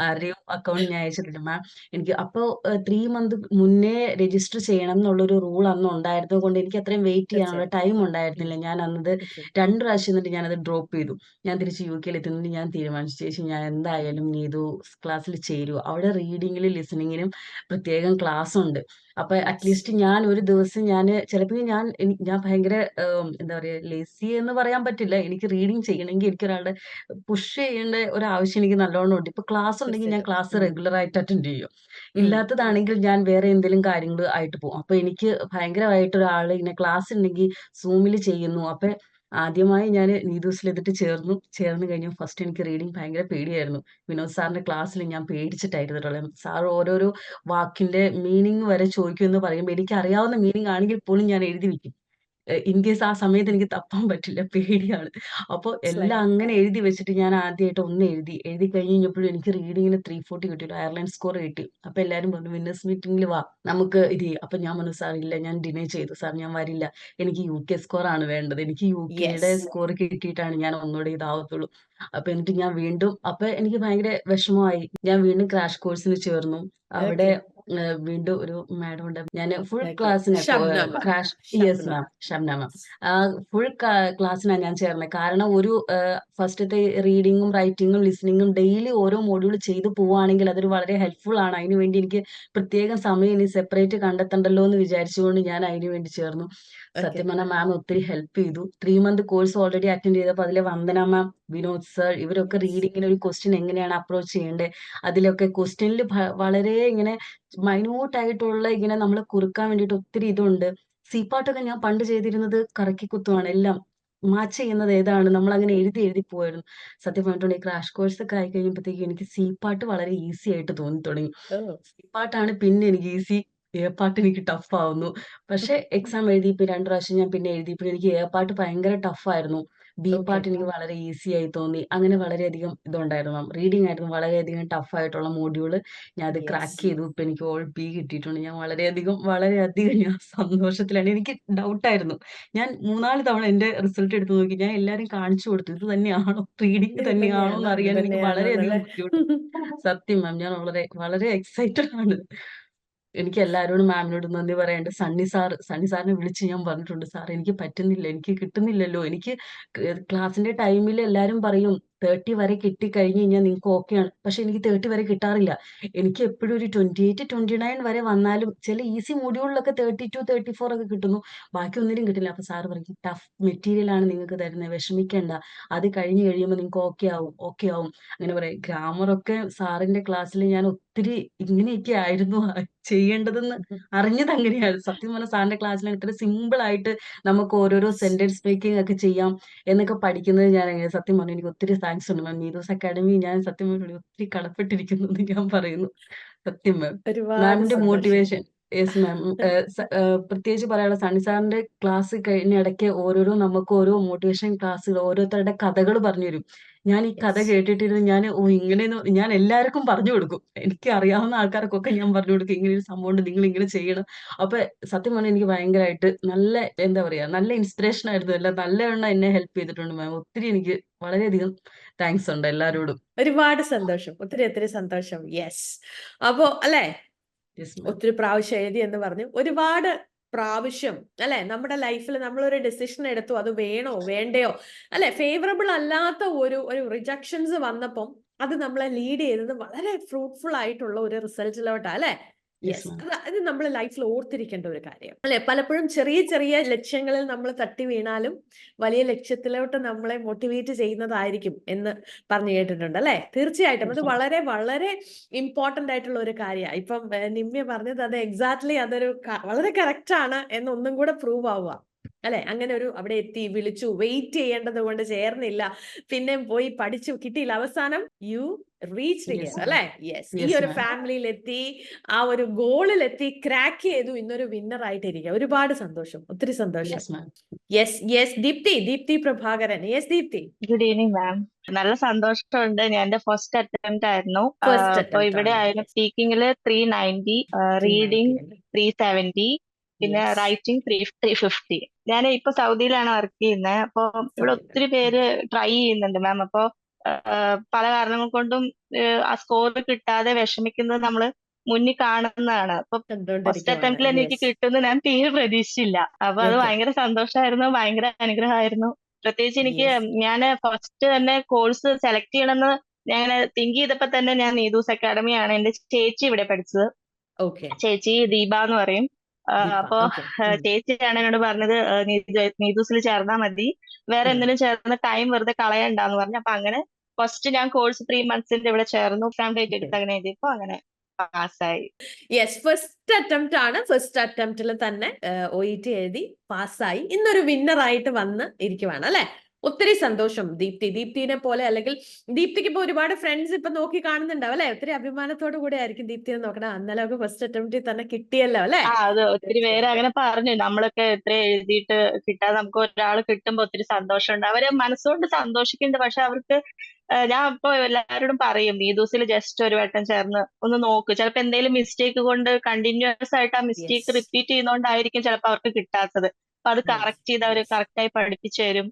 ആരുടെയും അക്കൗണ്ട് ഞാൻ അയച്ചിട്ടുണ്ട് മാം. എനിക്ക് അപ്പോ ത്രീ മന്ത് മുന്നേ രജിസ്റ്റർ ചെയ്യണം എന്നുള്ളൊരു റൂൾ അന്ന് ഉണ്ടായിരുന്നത് കൊണ്ട് എനിക്ക് അത്രയും വെയിറ്റ് ചെയ്യാനുള്ള ടൈം ഉണ്ടായിരുന്നില്ല. ഞാൻ അന്നത് രണ്ട് പ്രാവശ്യം എന്നിട്ട് ഞാനത് ഡ്രോപ്പ് ചെയ്തു. ഞാൻ തിരിച്ച് യു കെയിൽ എത്തുന്നത് ഞാൻ തീരുമാനിച്ചു. ചേച്ചി ഞാൻ എന്തായാലും നീതു ക്ലാസ്സിൽ ചേരൂ അവിടെ റീഡിങ്ങിലും ലിസണിങ്ങിനും പ്രത്യേകം ക്ലാസ് ഉണ്ട് അപ്പൊ അറ്റ്ലീസ്റ്റ് ഞാൻ ഒരു ദിവസം ഞാൻ ചിലപ്പോൾ ഞാൻ ഞാൻ ഭയങ്കര എന്താ പറയാ ലേസി എന്ന് പറയാൻ പറ്റില്ല. എനിക്ക് റീഡിങ് ചെയ്യണമെങ്കിൽ എനിക്ക് ഒരാളുടെ പുഷ് ചെയ്യേണ്ട ഒരു ആവശ്യം എനിക്ക് നല്ലോണം ഉണ്ട്. ഇപ്പൊ ക്ലാസ് ഉണ്ടെങ്കിൽ ഞാൻ ക്ലാസ് റെഗുലർ ആയിട്ട് അറ്റൻഡ് ചെയ്യും. ഇല്ലാത്തതാണെങ്കിൽ ഞാൻ വേറെ എന്തെങ്കിലും കാര്യങ്ങൾ ആയിട്ട് പോകും. അപ്പൊ എനിക്ക് ഭയങ്കരമായിട്ട് ഒരാൾ ഇങ്ങനെ ക്ലാസ് ഉണ്ടെങ്കിൽ സൂമിൽ ചെയ്യുന്നു. അപ്പൊ ആദ്യമായി ഞാൻ നീതൂസിൽ എന്നിട്ട് ചേർന്നു ചേർന്ന് കഴിഞ്ഞു ഫസ്റ്റ് എനിക്ക് റീഡിങ് ഭയങ്കര പേടിയായിരുന്നു. വിനോദ് സാറിന്റെ ക്ലാസ്സിൽ ഞാൻ പേടിച്ചിട്ടായിരുന്നു കേട്ടോ. സാർ ഓരോരോ വാക്കിന്റെ മീനിങ് വരെ ചോദിക്കും എന്ന് പറയുമ്പോൾ എനിക്ക് അറിയാവുന്ന മീനിങ് ആണെങ്കിൽ പോലും ഞാൻ എഴുതി വെക്കും. ഇൻ കേസ് ആ സമയത്ത് എനിക്ക് തപ്പാൻ പറ്റില്ല പേടിയാണ്. അപ്പോൾ എല്ലാം അങ്ങനെ എഴുതി വെച്ചിട്ട് ഞാൻ ആദ്യമായിട്ട് ഒന്ന് എഴുതി. എഴുതി കഴിഞ്ഞ് കഴിഞ്ഞപ്പോഴും എനിക്ക് റീഡിങ്ങിന് ത്രീ ഫോർട്ടി കിട്ടി ഒരു അയർലൻഡ് സ്കോർ കിട്ടി. അപ്പൊ എല്ലാരും പറഞ്ഞു വിന്നേഴ്സ് മീറ്റിംഗിൽ വാ നമുക്ക് ഇത് അപ്പൊ ഞാൻ പറഞ്ഞു സാർ ഇല്ല ഞാൻ ഡിനേ ചെയ്തു. സാർ ഞാൻ വരില്ല. എനിക്ക് യു കെ സ്കോർ ആണ് വേണ്ടത്. എനിക്ക് യു കെയുടെ സ്കോർ കിട്ടിയിട്ടാണ് ഞാൻ ഒന്നുകൂടെ ഇതാവത്തുള്ളൂ. അപ്പൊ എന്നിട്ട് ഞാൻ വീണ്ടും അപ്പൊ എനിക്ക് ഭയങ്കര വിഷമമായി. ഞാൻ വീണ്ടും ക്രാഷ് കോഴ്സിന് ചേർന്നു. അവിടെ വീണ്ടും ഒരു മാഡം ഉണ്ട്. ഞാൻ ഫുൾ ക്ലാസ്സിന് yes ma'am. Shamna ma'am. Full ക്ലാസ്സിനാണ് ഞാൻ ചേർന്നത് കാരണം ഒരു ഫസ്റ്റത്തെ റീഡിങ്ങും റൈറ്റിങ്ങും ലിസണിങ്ങും ഡെയിലി ഓരോ മോഡ്യൂൾ ചെയ്തു പോവുകയാണെങ്കിൽ അതൊരു വളരെ ഹെൽപ്ഫുൾ ആണ്. അതിനുവേണ്ടി എനിക്ക് പ്രത്യേകം സമയം ഇനി സെപ്പറേറ്റ് കണ്ടെത്തണ്ടല്ലോ എന്ന് വിചാരിച്ചുകൊണ്ട് ഞാൻ അതിനു വേണ്ടി ചേർന്നു. സത്യം പറഞ്ഞാൽ മാം ഒത്തിരി ഹെൽപ്പ് ചെയ്തു. Three month course already attend ചെയ്തപ്പോൾ അതിലെ വന്ദന മാം വിനോദ് സർ ഇവരൊക്കെ റീഡിങ്ങിന് ഒരു ക്വസ്റ്റ്യൻ എങ്ങനെയാണ് അപ്രോച്ച് ചെയ്യേണ്ടത് അതിലൊക്കെ ക്വസ്റ്റ്യനിൽ വളരെ ഇങ്ങനെ മൈന്യൂട്ട് ആയിട്ടുള്ള ഇങ്ങനെ നമ്മൾ കുറുക്കാൻ വേണ്ടിയിട്ട് ഒത്തിരി ഇതുണ്ട്. സീപ്പാട്ടൊക്കെ ഞാൻ പണ്ട് ചെയ്തിരുന്നത് കറക്കി കുത്തുവാണ് എല്ലാം മാച്ച് ചെയ്യുന്നത് ഏതാണ്? നമ്മൾ അങ്ങനെ എഴുതി എഴുതി പോയിരുന്നു സത്യം പറഞ്ഞിട്ടുണ്ടെങ്കിൽ ക്രാഷ് കോഴ്സ് ഒക്കെ ആയി കഴിഞ്ഞപ്പോഴത്തേക്ക് എനിക്ക് സി പാട്ട് വളരെ ഈസി ആയിട്ട് തോന്നി തുടങ്ങി.
സീപ്പാട്ടാണ്
സി പാട്ടാണ് പിന്നെ എനിക്ക് ഈസി എ പാട്ട് എനിക്ക് ടഫ് ആവുന്നു. പക്ഷെ എക്സാം എഴുതിയപ്പോ രണ്ടു പ്രാവശ്യം ഞാൻ പിന്നെ എഴുതിയപ്പോൾ എനിക്ക് എ പാട്ട് ഭയങ്കര ടഫായിരുന്നു ബി
ഓക്കെ
പാട്ട് എനിക്ക് വളരെ ഈസി ആയി തോന്നി. അങ്ങനെ വളരെയധികം ഇതുണ്ടായിരുന്നു മാം റീഡിംഗ് ആയിരുന്നു വളരെയധികം ടഫ് ആയിട്ടുള്ള മോഡ്യൂൾ ഞാൻ അത് ക്രാക്ക് ചെയ്തു. ഇപ്പൊ എനിക്ക് ഓൾ ബി കിട്ടിയിട്ടുണ്ട്. ഞാൻ വളരെയധികം വളരെയധികം ഞാൻ സന്തോഷത്തിലാണ്. എനിക്ക് ഡൗട്ടായിരുന്നു ഞാൻ മൂന്നാൽ തവണ എന്റെ റിസൾട്ട് എടുത്ത് നോക്കി. ഞാൻ എല്ലാരും കാണിച്ചു കൊടുത്തു. ഇത് തന്നെയാണോ? റീഡിംഗ് തന്നെയാണോ എന്ന് അറിയാൻ എനിക്ക് വളരെയധികം ബുദ്ധിമുട്ട്. സത്യം മാം ഞാൻ വളരെ വളരെ എക്സൈറ്റഡ് ആണ്. എനിക്ക് എല്ലാവരോടും മാമിനോട് നന്ദി പറയാണ്ട്. സണ്ണി സാർ സണ്ണി സാറിനെ വിളിച്ച് ഞാൻ പറഞ്ഞിട്ടുണ്ട്. സാർ എനിക്ക് പറ്റുന്നില്ല. എനിക്ക് കിട്ടുന്നില്ലല്ലോ. എനിക്ക് ക്ലാസ്സിന്റെ ടൈമിൽ എല്ലാവരും പറയും തേർട്ടി വരെ കിട്ടിക്കഴിഞ്ഞ് കഴിഞ്ഞാൽ നിങ്ങൾക്ക് ഓക്കെയാണ് പക്ഷെ എനിക്ക് തേർട്ടി വരെ കിട്ടാറില്ല. എനിക്ക് എപ്പോഴും ഒരു ട്വന്റി എയ്റ്റ് ട്വന്റി നയൻ വരെ വന്നാലും ചില ഈസി മൊഡ്യൂളിലൊക്കെ തേർട്ടി ടു തേർട്ടി ഫോർ ഒക്കെ കിട്ടുന്നു. ബാക്കി ഒന്നിനും കിട്ടില്ല. അപ്പൊ സാറ് പറയും ടഫ് മെറ്റീരിയൽ ആണ് നിങ്ങൾക്ക് തരുന്നത്. വിഷമിക്കേണ്ട. അത് കഴിഞ്ഞ് കഴിയുമ്പോൾ നിങ്ങൾക്ക് ഓക്കെ ആവും. ഓക്കെ ആവും. അങ്ങനെ പറയാം. ഗ്രാമർ ഒക്കെ സാറിന്റെ ക്ലാസ്സിൽ ഞാൻ ഒത്തിരി ഇങ്ങനെയൊക്കെ ആയിരുന്നു ചെയ്യേണ്ടതെന്ന് അറിഞ്ഞത് അങ്ങനെയാണ്. സത്യം പറഞ്ഞാൽ സാറിന്റെ ക്ലാസ്സിലാണ് ഇത്ര സിമ്പിൾ ആയിട്ട് നമുക്ക് ഓരോരോ സെന്റൻസ് മേക്കിംഗ് ഒക്കെ ചെയ്യാം എന്നൊക്കെ പഠിക്കുന്നത് ഞാൻ സത്യം പറഞ്ഞു എനിക്ക് ഒത്തിരി താങ്ക്സ് ഉണ്ട് മാം നീതോസ് അക്കാഡമി ഞാൻ സത്യം പറഞ്ഞു ഒത്തിരി കടപ്പെട്ടിരിക്കുന്നു എന്ന് ഞാൻ പറയുന്നു. സത്യം മാം മാമിന്റെ മോട്ടിവേഷൻ യെസ് മാം പ്രത്യേകിച്ച് പറയാനുള്ള സണ്ണി സാറിന്റെ ക്ലാസ് കഴിഞ്ഞ ഇടയ്ക്ക് ഓരോരോ നമുക്ക് ഓരോ മോട്ടിവേഷൻ ക്ലാസ്സുകൾ ഓരോരുത്തരുടെ കഥകൾ പറഞ്ഞു തരും. ഞാൻ ഈ കഥ
കേട്ടിട്ടിരുന്നു
കേട്ടിട്ടിരുന്ന് ഞാൻ ഓ ഇങ്ങനെ ഞാൻ എല്ലാവർക്കും പറഞ്ഞു കൊടുക്കും. എനിക്ക് അറിയാവുന്ന ആൾക്കാർക്കൊക്കെ ഞാൻ പറഞ്ഞു കൊടുക്കും. ഇങ്ങനെ ഒരു സംഭവം ഉണ്ട് നിങ്ങൾ ഇങ്ങനെ ചെയ്യണം. അപ്പൊ സത്യം പറഞ്ഞാൽ എനിക്ക് ഭയങ്കരമായിട്ട് നല്ല എന്താ പറയാ നല്ല ഇൻസ്പിറേഷൻ ആയിരുന്നു. അല്ല നല്ലവണ്ണം എന്നെ ഹെൽപ്പ് ചെയ്തിട്ടുണ്ട് മാം ഒത്തിരി എനിക്ക് വളരെയധികം താങ്ക്സ് ഉണ്ട് എല്ലാരോടും.
ഒരുപാട് സന്തോഷം. ഒത്തിരി ഒത്തിരി സന്തോഷം. യെസ് അപ്പോ അല്ലെ? ഒത്തിരി പ്രാവശ്യം എഴുതി എന്ന് പറഞ്ഞു. ഒരുപാട് പ്രാവശ്യം അല്ലെ? നമ്മുടെ ലൈഫിൽ നമ്മളൊരു ഡെസിഷൻ എടുത്തു. അത് വേണോ? വേണ്ടയോ? അല്ലെ? ഫേവറബിൾ അല്ലാത്ത ഒരു ഒരു റിജക്ഷൻസ് വന്നപ്പം അത് നമ്മളെ ലീഡ് ചെയ്തത് വളരെ ഫ്രൂട്ട്ഫുൾ ആയിട്ടുള്ള ഒരു റിസൾട്ടിലോട്ടാ അല്ലെ?
യെസ്
അത് നമ്മൾ ലൈഫിൽ ഓർത്തിരിക്കേണ്ട ഒരു കാര്യം. അല്ലെ? പലപ്പോഴും ചെറിയ ചെറിയ ലക്ഷ്യങ്ങളിൽ നമ്മൾ തട്ടി വീണാലും വലിയ ലക്ഷ്യത്തിലോട്ട് നമ്മളെ മോട്ടിവേറ്റ് ചെയ്യുന്നതായിരിക്കും എന്ന് പറഞ്ഞു കേട്ടിട്ടുണ്ട് അല്ലെ? തീർച്ചയായിട്ടും. അത് വളരെ വളരെ ഇമ്പോർട്ടന്റ് ആയിട്ടുള്ള ഒരു കാര്യമാണ്. ഇപ്പം നിമ്യ പറഞ്ഞത് അത് എക്സാക്ട്ലി അതൊരു വളരെ കറക്റ്റ് ആണ് എന്നൊന്നും കൂടെ പ്രൂവ് ആവുക. അല്ലെ? അങ്ങനെ ഒരു അവിടെ എത്തി വിളിച്ചു വെയിറ്റ് ചെയ്യേണ്ടത് കൊണ്ട് ചേർന്നില്ല. പിന്നെ പോയി പഠിച്ചു. കിട്ടിയില്ല. അവസാനം യു റീച്ച്. അല്ലെ? യെസ് ഈ ഒരു
ഫാമിലിയിലെത്തി
ഫാമിലിയിൽ എത്തി ആ ഒരു ഗോളിൽ എത്തി ക്രാക്ക് ചെയ്തു. ഇന്നൊരു വിന്നർ ആയിട്ടിരിക്കുക ഒരുപാട് സന്തോഷം. ഒത്തിരി സന്തോഷം.
Yes
yes Deepthi Deepthi Prabhakaran. Yes Deepthi.
Good evening ma'am നല്ല സന്തോഷമുണ്ട്. ഞാൻ എന്റെ ഫസ്റ്റ് അറ്റംപ്റ്റ് ആയിരുന്നു. അപ്പൊ ഇവിടെ ആയിരുന്നു. സ്പീക്കിംഗിൽ three ninety reading three seventy പിന്നെ റൈറ്റിംഗ് ത്രീ ത്രീ ഫിഫ്റ്റി ഞാൻ ഇപ്പൊ സൗദിയിലാണ് വർക്ക് ചെയ്യുന്നത് അപ്പൊ ഇവിടെ ഒത്തിരി പേര് ട്രൈ ചെയ്യുന്നുണ്ട് മാം അപ്പൊ പല കാരണങ്ങൾ കൊണ്ടും ആ സ്കോർ കിട്ടാതെ വിഷമിക്കുന്നത് നമ്മൾ മുന്നിൽ കാണുന്നതാണ്. അപ്പൊ ഫസ്റ്റ് അറ്റംപ്റ്റിൽ എനിക്ക് കിട്ടുമെന്ന് ഞാൻ തീരെ പ്രതീക്ഷിച്ചില്ല. അപ്പൊ അത്. ഭയങ്കര സന്തോഷമായിരുന്നു ഭയങ്കര അനുഗ്രഹമായിരുന്നു. പ്രത്യേകിച്ച് എനിക്ക് ഞാൻ ഫസ്റ്റ് തന്നെ കോഴ്സ് സെലക്ട് ചെയ്യണമെന്ന് ഞാൻ തിങ്ക് ചെയ്തപ്പോ തന്നെ ഞാൻ നീതൂസ് അക്കാഡമിയാണ് എന്റെ ചേച്ചി ഇവിടെ പഠിച്ചത്.
ഓക്കെ
ചേച്ചി ദീപ എന്ന് പറയും. അപ്പൊ ചേച്ചിയാണ് എന്നോട് പറഞ്ഞത് നീതുസിൽ നീതു- നീതൂസിൽ ചേർന്നാ മതി. വേറെ. എന്തിനും ചേർന്ന് ടൈം വെറുതെ കളയണ്ടെന്ന് പറഞ്ഞു. അപ്പൊ അങ്ങനെ ഫസ്റ്റ് ഞാൻ കോഴ്സ് ത്രീ മന്ത്സിന്റെ ഇവിടെ ചേർന്നു. Exam date. എടുത്ത് അങ്ങനെ എഴുതിയപ്പോ അങ്ങനെ പാസ്സായി.
യെസ് ഫസ്റ്റ് അറ്റംപ്റ്റ് ആണ്. ഫസ്റ്റ് അറ്റംപ്റ്റിൽ തന്നെ ഒ ഇ ടി എഴുതി പാസ്സായി. ഇന്നൊരു വിന്നർ ആയിട്ട് വന്ന് ഇരിക്കുവാണ് അല്ലെ? ഒത്തിരി സന്തോഷം. ദീപ്തി ദീപ്തിനെ പോലെ അല്ലെങ്കിൽ ദീപ്തിക്ക് ഇപ്പൊ ഒരുപാട് ഫ്രണ്ട്സ് ഇപ്പൊ നോക്കി കാണുന്നുണ്ടാവും അല്ലെ? ഒത്തിരി അഭിമാനത്തോടു കൂടെ ആയിരിക്കും ദീപ്തിനെ നോക്കണം അന്നലെ ഒക്കെ ഫസ്റ്റ് അറ്റംപ്റ്റിൽ തന്നെ കിട്ടിയല്ലോ അല്ലെ?
അത് ഒത്തിരി പേര് അങ്ങനെ പറഞ്ഞു. നമ്മളൊക്കെ എത്ര എഴുതിയിട്ട് കിട്ടാതെ നമുക്ക് ഒരാൾ കിട്ടുമ്പോ ഒത്തിരി സന്തോഷമുണ്ട് അവരെ മനസ്സുകൊണ്ട് സന്തോഷിക്കുന്നുണ്ട്. പക്ഷെ അവർക്ക് ഞാൻ ഇപ്പൊ എല്ലാവരോടും പറയും ഈ ദിവസത്തിൽ ജസ്റ്റ് ഒരു വട്ടം ചേർന്ന് ഒന്ന് നോക്ക്. ചിലപ്പോ എന്തെങ്കിലും മിസ്റ്റേക്ക് കൊണ്ട് കണ്ടിന്യൂസ് ആയിട്ട് ആ മിസ്റ്റേക്ക് റിപ്പീറ്റ് ചെയ്യുന്നോണ്ടായിരിക്കും ചിലപ്പോ അവർക്ക് കിട്ടാത്തത്. അപ്പൊ അത് കറക്റ്റ് ചെയ്ത്
അവർ
കറക്റ്റ് ആയി പഠിപ്പിച്ചു തരും.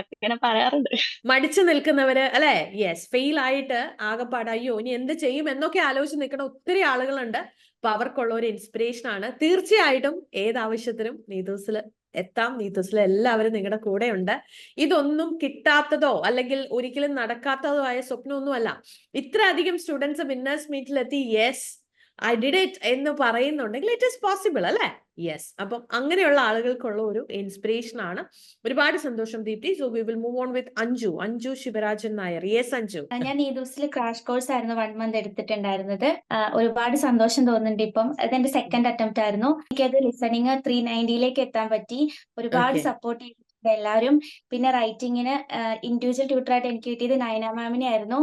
ഇങ്ങനെ പറയാറുണ്ട്.
മടിച്ചു നിൽക്കുന്നവര് അല്ലെ? യെസ് ഫെയിൽ ആയിട്ട് ആകെപ്പാട് അയ്യോ ഇനി എന്ത് ചെയ്യും? എന്നൊക്കെ ആലോചിച്ച് നിൽക്കുന്ന ഒത്തിരി ആളുകളുണ്ട്. അപ്പൊ അവർക്കുള്ള ഒരു ഇൻസ്പിറേഷൻ ആണ്. തീർച്ചയായിട്ടും ഏതാവശ്യത്തിനും നീതൂസിൽ എത്താം. നീതൂസിൽ എല്ലാവരും നിങ്ങളുടെ കൂടെ ഉണ്ട് ഇതൊന്നും കിട്ടാത്തതോ അല്ലെങ്കിൽ ഒരിക്കലും നടക്കാത്തതോ ആയ സ്വപ്നമൊന്നുമല്ല. ഇത്ര അധികം സ്റ്റുഡൻസ് വിന്നേഴ്സ് മീറ്റിലെത്തി യെസ് ഐ ഡിഡ് ഇറ്റ് എന്ന് പറയുന്നുണ്ടെങ്കിൽ ഇറ്റ് ഇസ് പോസിബിൾ അല്ലെ? യെസ് അപ്പം അങ്ങനെയുള്ള ആളുകൾക്കുള്ള ഒരു ഇൻസ്പിറേഷൻ ആണ്. ഒരുപാട് സന്തോഷം Deepthi. So we will move on with Anju. Anju Sivarajan Nair. Yes Anju.
ഞാൻ ഈ ദിവസത്തിൽ ക്രാഷ് കോഴ്സ് ആയിരുന്നു വൺ മന്ത് എടുത്തിട്ടുണ്ടായിരുന്നത്. ഒരുപാട് സന്തോഷം തോന്നുന്നുണ്ട് ഇപ്പം. അതെന്റെ സെക്കൻഡ് അറ്റംപ്റ്റ് ആയിരുന്നു. എനിക്കത് ലിസണിങ് ത്രീ നയന്റിയിലേക്ക് എത്താൻ പറ്റി. ഒരുപാട് സപ്പോർട്ട് സപ്പോർട്ട് എല്ലാവരും പിന്നെ റൈറ്റിങ്ങിന് ഇൻഡിവിജ്വൽ ട്യൂട്ടറായിട്ട് എനിക്ക് കിട്ടിയത് നയന മാമിനെ ആയിരുന്നു.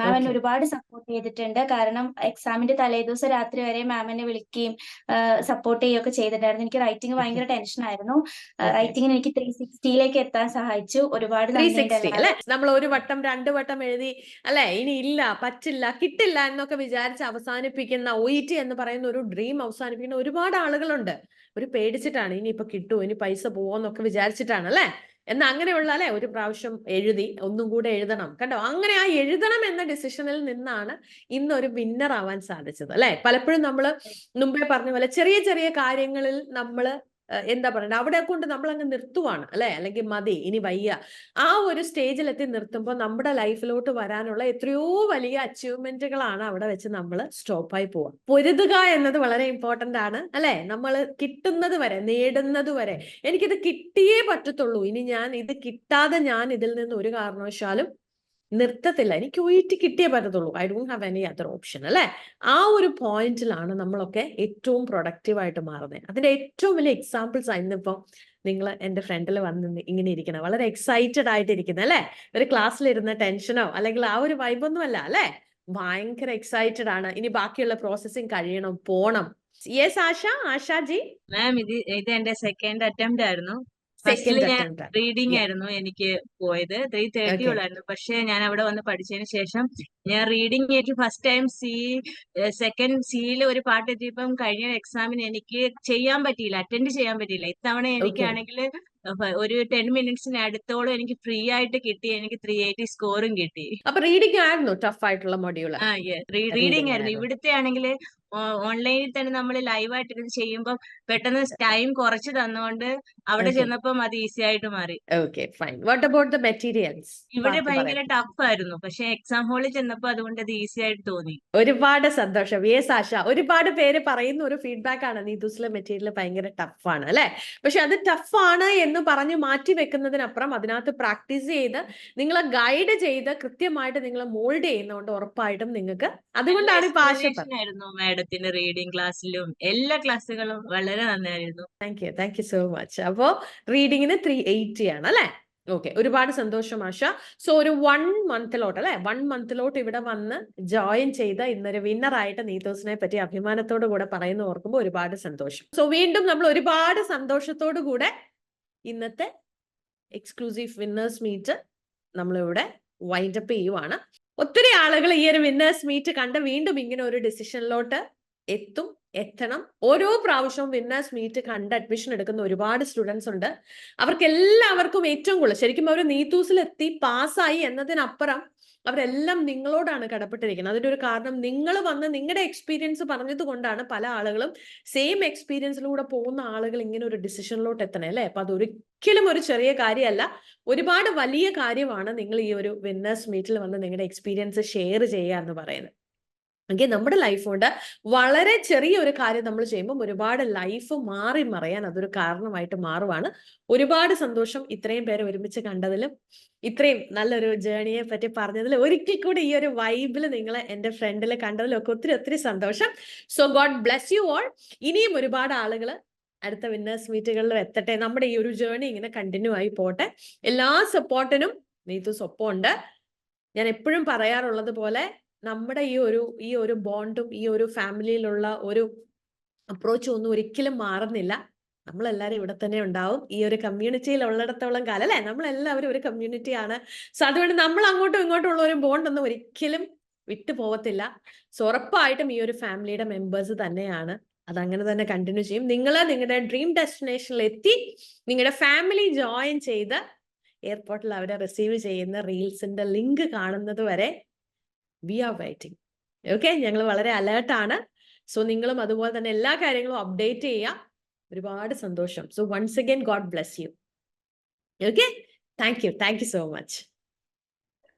മാം എന്നെ ഒരുപാട് സപ്പോർട്ട് ചെയ്തിട്ടുണ്ട്. കാരണം എക്സാമിന്റെ തലേദിവസം രാത്രി വരെ മാം എന്നെ വിളിക്കുകയും സപ്പോർട്ട് ചെയ്യുകയൊക്കെ ചെയ്തിട്ടുണ്ടായിരുന്നു. എനിക്ക് റൈറ്റിംഗ് ഭയങ്കര ടെൻഷൻ ആയിരുന്നു.
റൈറ്റിംഗിന്
റൈറ്റിങ്ങിന് എനിക്ക് ത്രീ സിക്സ്റ്റിയിലേക്ക് എത്താൻ സഹായിച്ചു. ഒരുപാട്
അല്ലെ? നമ്മൾ ഒരു വട്ടം രണ്ട് വട്ടം എഴുതി അല്ലെ? ഇനി ഇല്ല പറ്റില്ല കിട്ടില്ല എന്നൊക്കെ വിചാരിച്ച് അവസാനിപ്പിക്കുന്ന ഒ ഇ ടി എന്ന് പറയുന്ന ഒരു ഡ്രീം അവസാനിപ്പിക്കുന്ന ഒരുപാട് ആളുകളുണ്ട്. ഒരു പേടിച്ചിട്ടാണ് ഇനി ഇപ്പൊ കിട്ടുമോ ഇനി പൈസ പോവോന്നൊക്കെ വിചാരിച്ചിട്ടാണ് അല്ലെ? എന്നാ അങ്ങനെയുള്ള അല്ലെ? ഒരു പ്രാവശ്യം എഴുതി ഒന്നും കൂടെ എഴുതണം കണ്ടോ? അങ്ങനെ ആ എഴുതണം എന്ന ഡിസിഷനിൽ നിന്നാണ് ഇന്ന് ഒരു വിന്നർ ആവാൻ സാധിച്ചത് അല്ലെ? പലപ്പോഴും നമ്മൾ മുമ്പേ പറഞ്ഞ പോലെ ചെറിയ ചെറിയ കാര്യങ്ങളിൽ നമ്മൾ എന്താ പറയുക അവിടെ കൊണ്ട് നമ്മൾ അങ്ങ് നിർത്തുവാണ് അല്ലെ? അല്ലെങ്കിൽ മതി ഇനി വയ്യ. ആ ഒരു സ്റ്റേജിലെത്തി നിർത്തുമ്പോൾ നമ്മുടെ ലൈഫിലോട്ട് വരാനുള്ള എത്രയോ വലിയ അച്ചീവ്മെന്റുകളാണ് അവിടെ വെച്ച് നമ്മൾ സ്റ്റോപ്പായി പോവുക പൊരുതുക എന്നത് വളരെ ഇമ്പോർട്ടന്റ് ആണ് അല്ലെ? നമ്മൾ കിട്ടുന്നത് വരെ നേടുന്നത് വരെ. എനിക്കിത് കിട്ടിയേ പറ്റത്തുള്ളൂ. ഇനി ഞാൻ ഇത് കിട്ടാതെ ഞാൻ ഇതിൽ നിന്ന് ഒരു കാരണവശാലും നിർത്തത്തില്ല. എനിക്ക് ഒയിറ്റ് കിട്ടിയേ പറ്റത്തുള്ളൂ. I don't have any other option അല്ലെ? ആ ഒരു പോയിന്റിലാണ് നമ്മളൊക്കെ ഏറ്റവും പ്രൊഡക്റ്റീവായിട്ട് മാറുന്നത്. അതിന്റെ ഏറ്റവും വലിയ എക്സാമ്പിൾസ് ഇന്നിപ്പം നിങ്ങൾ എന്റെ ഫ്രണ്ടിൽ വന്ന് ഇങ്ങനെ ഇരിക്കണം വളരെ എക്സൈറ്റഡ് ആയിട്ട് ഇരിക്കുന്നത് അല്ലെ? ഒരു ക്ലാസ്സിലിരുന്ന ടെൻഷനോ അല്ലെങ്കിൽ ആ ഒരു വൈബൊന്നും അല്ല അല്ലെ? ഭയങ്കര എക്സൈറ്റഡ് ആണ്. ഇനി ബാക്കിയുള്ള പ്രോസസ്സിങ് കഴിയണം പോണം. യെസ് ആശ. ആശാജി.
മാം ഇത് ഇത് എന്റെ സെക്കൻഡ് അറ്റംപ്റ്റ് ആയിരുന്നു.
സെക്കൻഡ്
ഞാൻ റീഡിംഗ് ആയിരുന്നു എനിക്ക് പോയത്. Three thirty
Okay.
ഉള്ളായിരുന്നു. പക്ഷെ ഞാൻ അവിടെ വന്ന് പഠിച്ചതിന് ശേഷം ഞാൻ റീഡിംഗ് ആയിട്ട് ഫസ്റ്റ് ടൈം സി സെക്കൻഡ് സിയിൽ ഒരു പാട്ട് എത്തിയപ്പം കഴിഞ്ഞ എക്സാമിന് എനിക്ക് ചെയ്യാൻ പറ്റിയില്ല അറ്റൻഡ് ചെയ്യാൻ പറ്റിയില്ല. ഇത്തവണ എനിക്കാണെങ്കിൽ ഒരു ടെൻ മിനിറ്റ്സിന് അടുത്തോളം എനിക്ക് ഫ്രീ ആയിട്ട് കിട്ടി. എനിക്ക് ത്രീ എയ്റ്റി സ്കോറും കിട്ടി.
അപ്പൊ റീഡിംഗ് ആയിരുന്നു ടഫ് ആയിട്ടുള്ള മൊഡ്യൂൾ
ആ റീഡിംഗ് ആയിരുന്നു. ഇവിടുത്തെ ആണെങ്കിൽ ഓൺലൈനിൽ തന്നെ നമ്മൾ ലൈവായിട്ട് ചെയ്യുമ്പോൾ പെട്ടെന്ന് ടൈം കുറച്ച് തന്നുകൊണ്ട് അവിടെ. ചെന്നപ്പം അത് ഈസി ആയിട്ട് മാറി.
Okay fine what about the materials
ഇവിടെ ഭയങ്കര ടഫ് ആയിരുന്നു. പക്ഷെ എക്സാം ഹാളിൽ ചെന്നപ്പോൾ അതുകൊണ്ട് അത് ഈസി ആയിട്ട് തോന്നി.
ഒരുപാട് സന്തോഷം. ഏ ആശ. ഒരുപാട് പേര് പറയുന്ന ഒരു ഫീഡ്ബാക്ക് ആണ്. നീതൂസിലെ മെറ്റീരിയൽ ഭയങ്കര ടഫ് ആണ് അല്ലെ? പക്ഷെ അത് ടഫാണ് എന്ന് എന്ന് പറഞ്ഞ് മാറ്റി വെക്കുന്നതിനപ്പുറം അതിനകത്ത് പ്രാക്ടീസ് ചെയ്ത് നിങ്ങളെ ഗൈഡ് ചെയ്ത് കൃത്യമായിട്ട് നിങ്ങളെ മോൾഡ് ചെയ്യുന്നതുകൊണ്ട് ഉറപ്പായിട്ടും നിങ്ങൾക്ക് അതുകൊണ്ടാണ് ഇപ്പൊ ആശ
ആയിരുന്നു മാഡത്തിന്റെ റീഡിംഗ് ക്ലാസ്സിലും എല്ലാ ക്ലാസ്സുകളും വളരെ നന്നായിരുന്നു.
Thank you thank you so much അപ്പോ റീഡിങ്ങിന് ത്രീ എയ്റ്റി ആണ് അല്ലെ? ഓക്കെ ഒരുപാട് സന്തോഷം ആശ. സോ ഒരു വൺ മന്തിലോട്ട് അല്ലെ? വൺ മന്തിലോട്ട് ഇവിടെ വന്ന് ജോയിൻ ചെയ്ത ഇന്നൊരു വിന്നർ ആയിട്ട് നീതോസിനെ പറ്റി അഭിമാനത്തോടു കൂടെ പറയുന്ന ഓർക്കുമ്പോൾ ഒരുപാട് സന്തോഷം. സോ വീണ്ടും നമ്മൾ ഒരുപാട് സന്തോഷത്തോടു കൂടെ ഇന്നത്തെ എക്സ്ക്ലൂസീവ് വിന്നേഴ്സ് മീറ്റ് നമ്മളിവിടെ വൈൻഡ് അപ്പ് ചെയ്യുവാണ്. ഒത്തിരി ആളുകൾ ഈ ഒരു വിന്നേഴ്സ് മീറ്റ് കണ്ട് വീണ്ടും ഇങ്ങനെ ഒരു ഡിസിഷനിലോട്ട് എത്തും എത്തണം. ഓരോ പ്രാവശ്യവും വിന്നേഴ്സ് മീറ്റ് കണ്ട് അഡ്മിഷൻ എടുക്കുന്ന ഒരുപാട് സ്റ്റുഡൻസ് ഉണ്ട്. അവർക്ക് എല്ലാവർക്കും ഏറ്റവും കൂടുതൽ ശരിക്കും അവർ നീത്തൂസിൽ എത്തി പാസ്സായി എന്നതിനപ്പുറം അവരെല്ലാം നിങ്ങളോടാണ് കടപ്പെട്ടിരിക്കുന്നത്. അതിന്റെ ഒരു കാരണം നിങ്ങൾ വന്ന് നിങ്ങളുടെ എക്സ്പീരിയൻസ് പറഞ്ഞത് കൊണ്ടാണ് പല ആളുകളും സെയിം എക്സ്പീരിയൻസിലൂടെ പോകുന്ന ആളുകൾ ഇങ്ങനെ ഒരു ഡിസിഷനിലോട്ട് എത്തണേ അല്ലേ? അപ്പൊ അതൊരിക്കലും ഒരു ചെറിയ കാര്യമല്ല. ഒരുപാട് വലിയ കാര്യമാണ് നിങ്ങൾ ഈ ഒരു വിന്നേഴ്സ് മീറ്റിൽ വന്ന് നിങ്ങളുടെ എക്സ്പീരിയൻസ് ഷെയർ ചെയ്യുക എന്ന് പറയുന്നത്. എങ്കിൽ നമ്മുടെ ലൈഫ് കൊണ്ട് വളരെ ചെറിയ ഒരു കാര്യം നമ്മൾ ചെയ്യുമ്പോൾ ഒരുപാട് ലൈഫ് മാറി മറയാൻ അതൊരു കാരണമായിട്ട് മാറുവാണ്. ഒരുപാട് സന്തോഷം ഇത്രയും പേരെ ഒരുമിച്ച് കണ്ടതിലും ഇത്രയും നല്ലൊരു ജേണിയെ പറ്റി പറഞ്ഞതിൽ ഒരിക്കൽ കൂടി ഈ ഒരു വൈബിൽ നിങ്ങളെ എന്റെ ഫ്രണ്ടിൽ കണ്ടതിലും ഒക്കെ ഒത്തിരി ഒത്തിരി സന്തോഷം. So God bless you all ഇനിയും ഒരുപാട് ആളുകൾ അടുത്ത വിന്നേഴ്സ് മീറ്റുകളിലും എത്തട്ടെ. നമ്മുടെ ഈ ഒരു ജേണി ഇങ്ങനെ കണ്ടിന്യൂ ആയി പോട്ടെ. എല്ലാ സപ്പോർട്ടിനും നീത്തു സൊപ്പമുണ്ട് ഞാൻ എപ്പോഴും പറയാറുള്ളത് പോലെ നമ്മുടെ ഈ ഒരു ഈ ഒരു ബോണ്ടും ഈ ഒരു ഫാമിലിയിലുള്ള ഒരു അപ്രോച്ചും ഒന്നും ഒരിക്കലും മാറുന്നില്ല. നമ്മളെല്ലാവരും ഇവിടെ തന്നെ ഉണ്ടാവും. ഈ ഒരു കമ്മ്യൂണിറ്റിയിൽ ഉള്ളിടത്തോളം കാലം അല്ലെ? നമ്മളെല്ലാവരും ഒരു കമ്മ്യൂണിറ്റിയാണ് സോ അതുകൊണ്ട് നമ്മൾ അങ്ങോട്ടും ഇങ്ങോട്ടും ഉള്ള ഒരു ബോണ്ടൊന്നും ഒരിക്കലും വിട്ടു പോകത്തില്ല. സോ ഉറപ്പായിട്ടും ഈ ഒരു ഫാമിലിയുടെ മെമ്പേഴ്സ് തന്നെയാണ്. അതങ്ങനെ തന്നെ കണ്ടിന്യൂ ചെയ്യും. നിങ്ങൾ നിങ്ങളുടെ ഡ്രീം ഡെസ്റ്റിനേഷനിൽ എത്തി നിങ്ങളുടെ ഫാമിലി ജോയിൻ ചെയ്ത് എയർപോർട്ടിൽ അവരെ റിസീവ് ചെയ്യുന്ന റീൽസിന്റെ ലിങ്ക് കാണുന്നത് വരെ വി ആർ വെയിറ്റിംഗ് ഓക്കെ ഞങ്ങൾ വളരെ അലേർട്ടാണ് സോ നിങ്ങളും അതുപോലെ തന്നെ എല്ലാ കാര്യങ്ങളും അപ്ഡേറ്റ് ചെയ്യുക ഒരുപാട് സന്തോഷം. So once again God bless you okay thank you thank you so much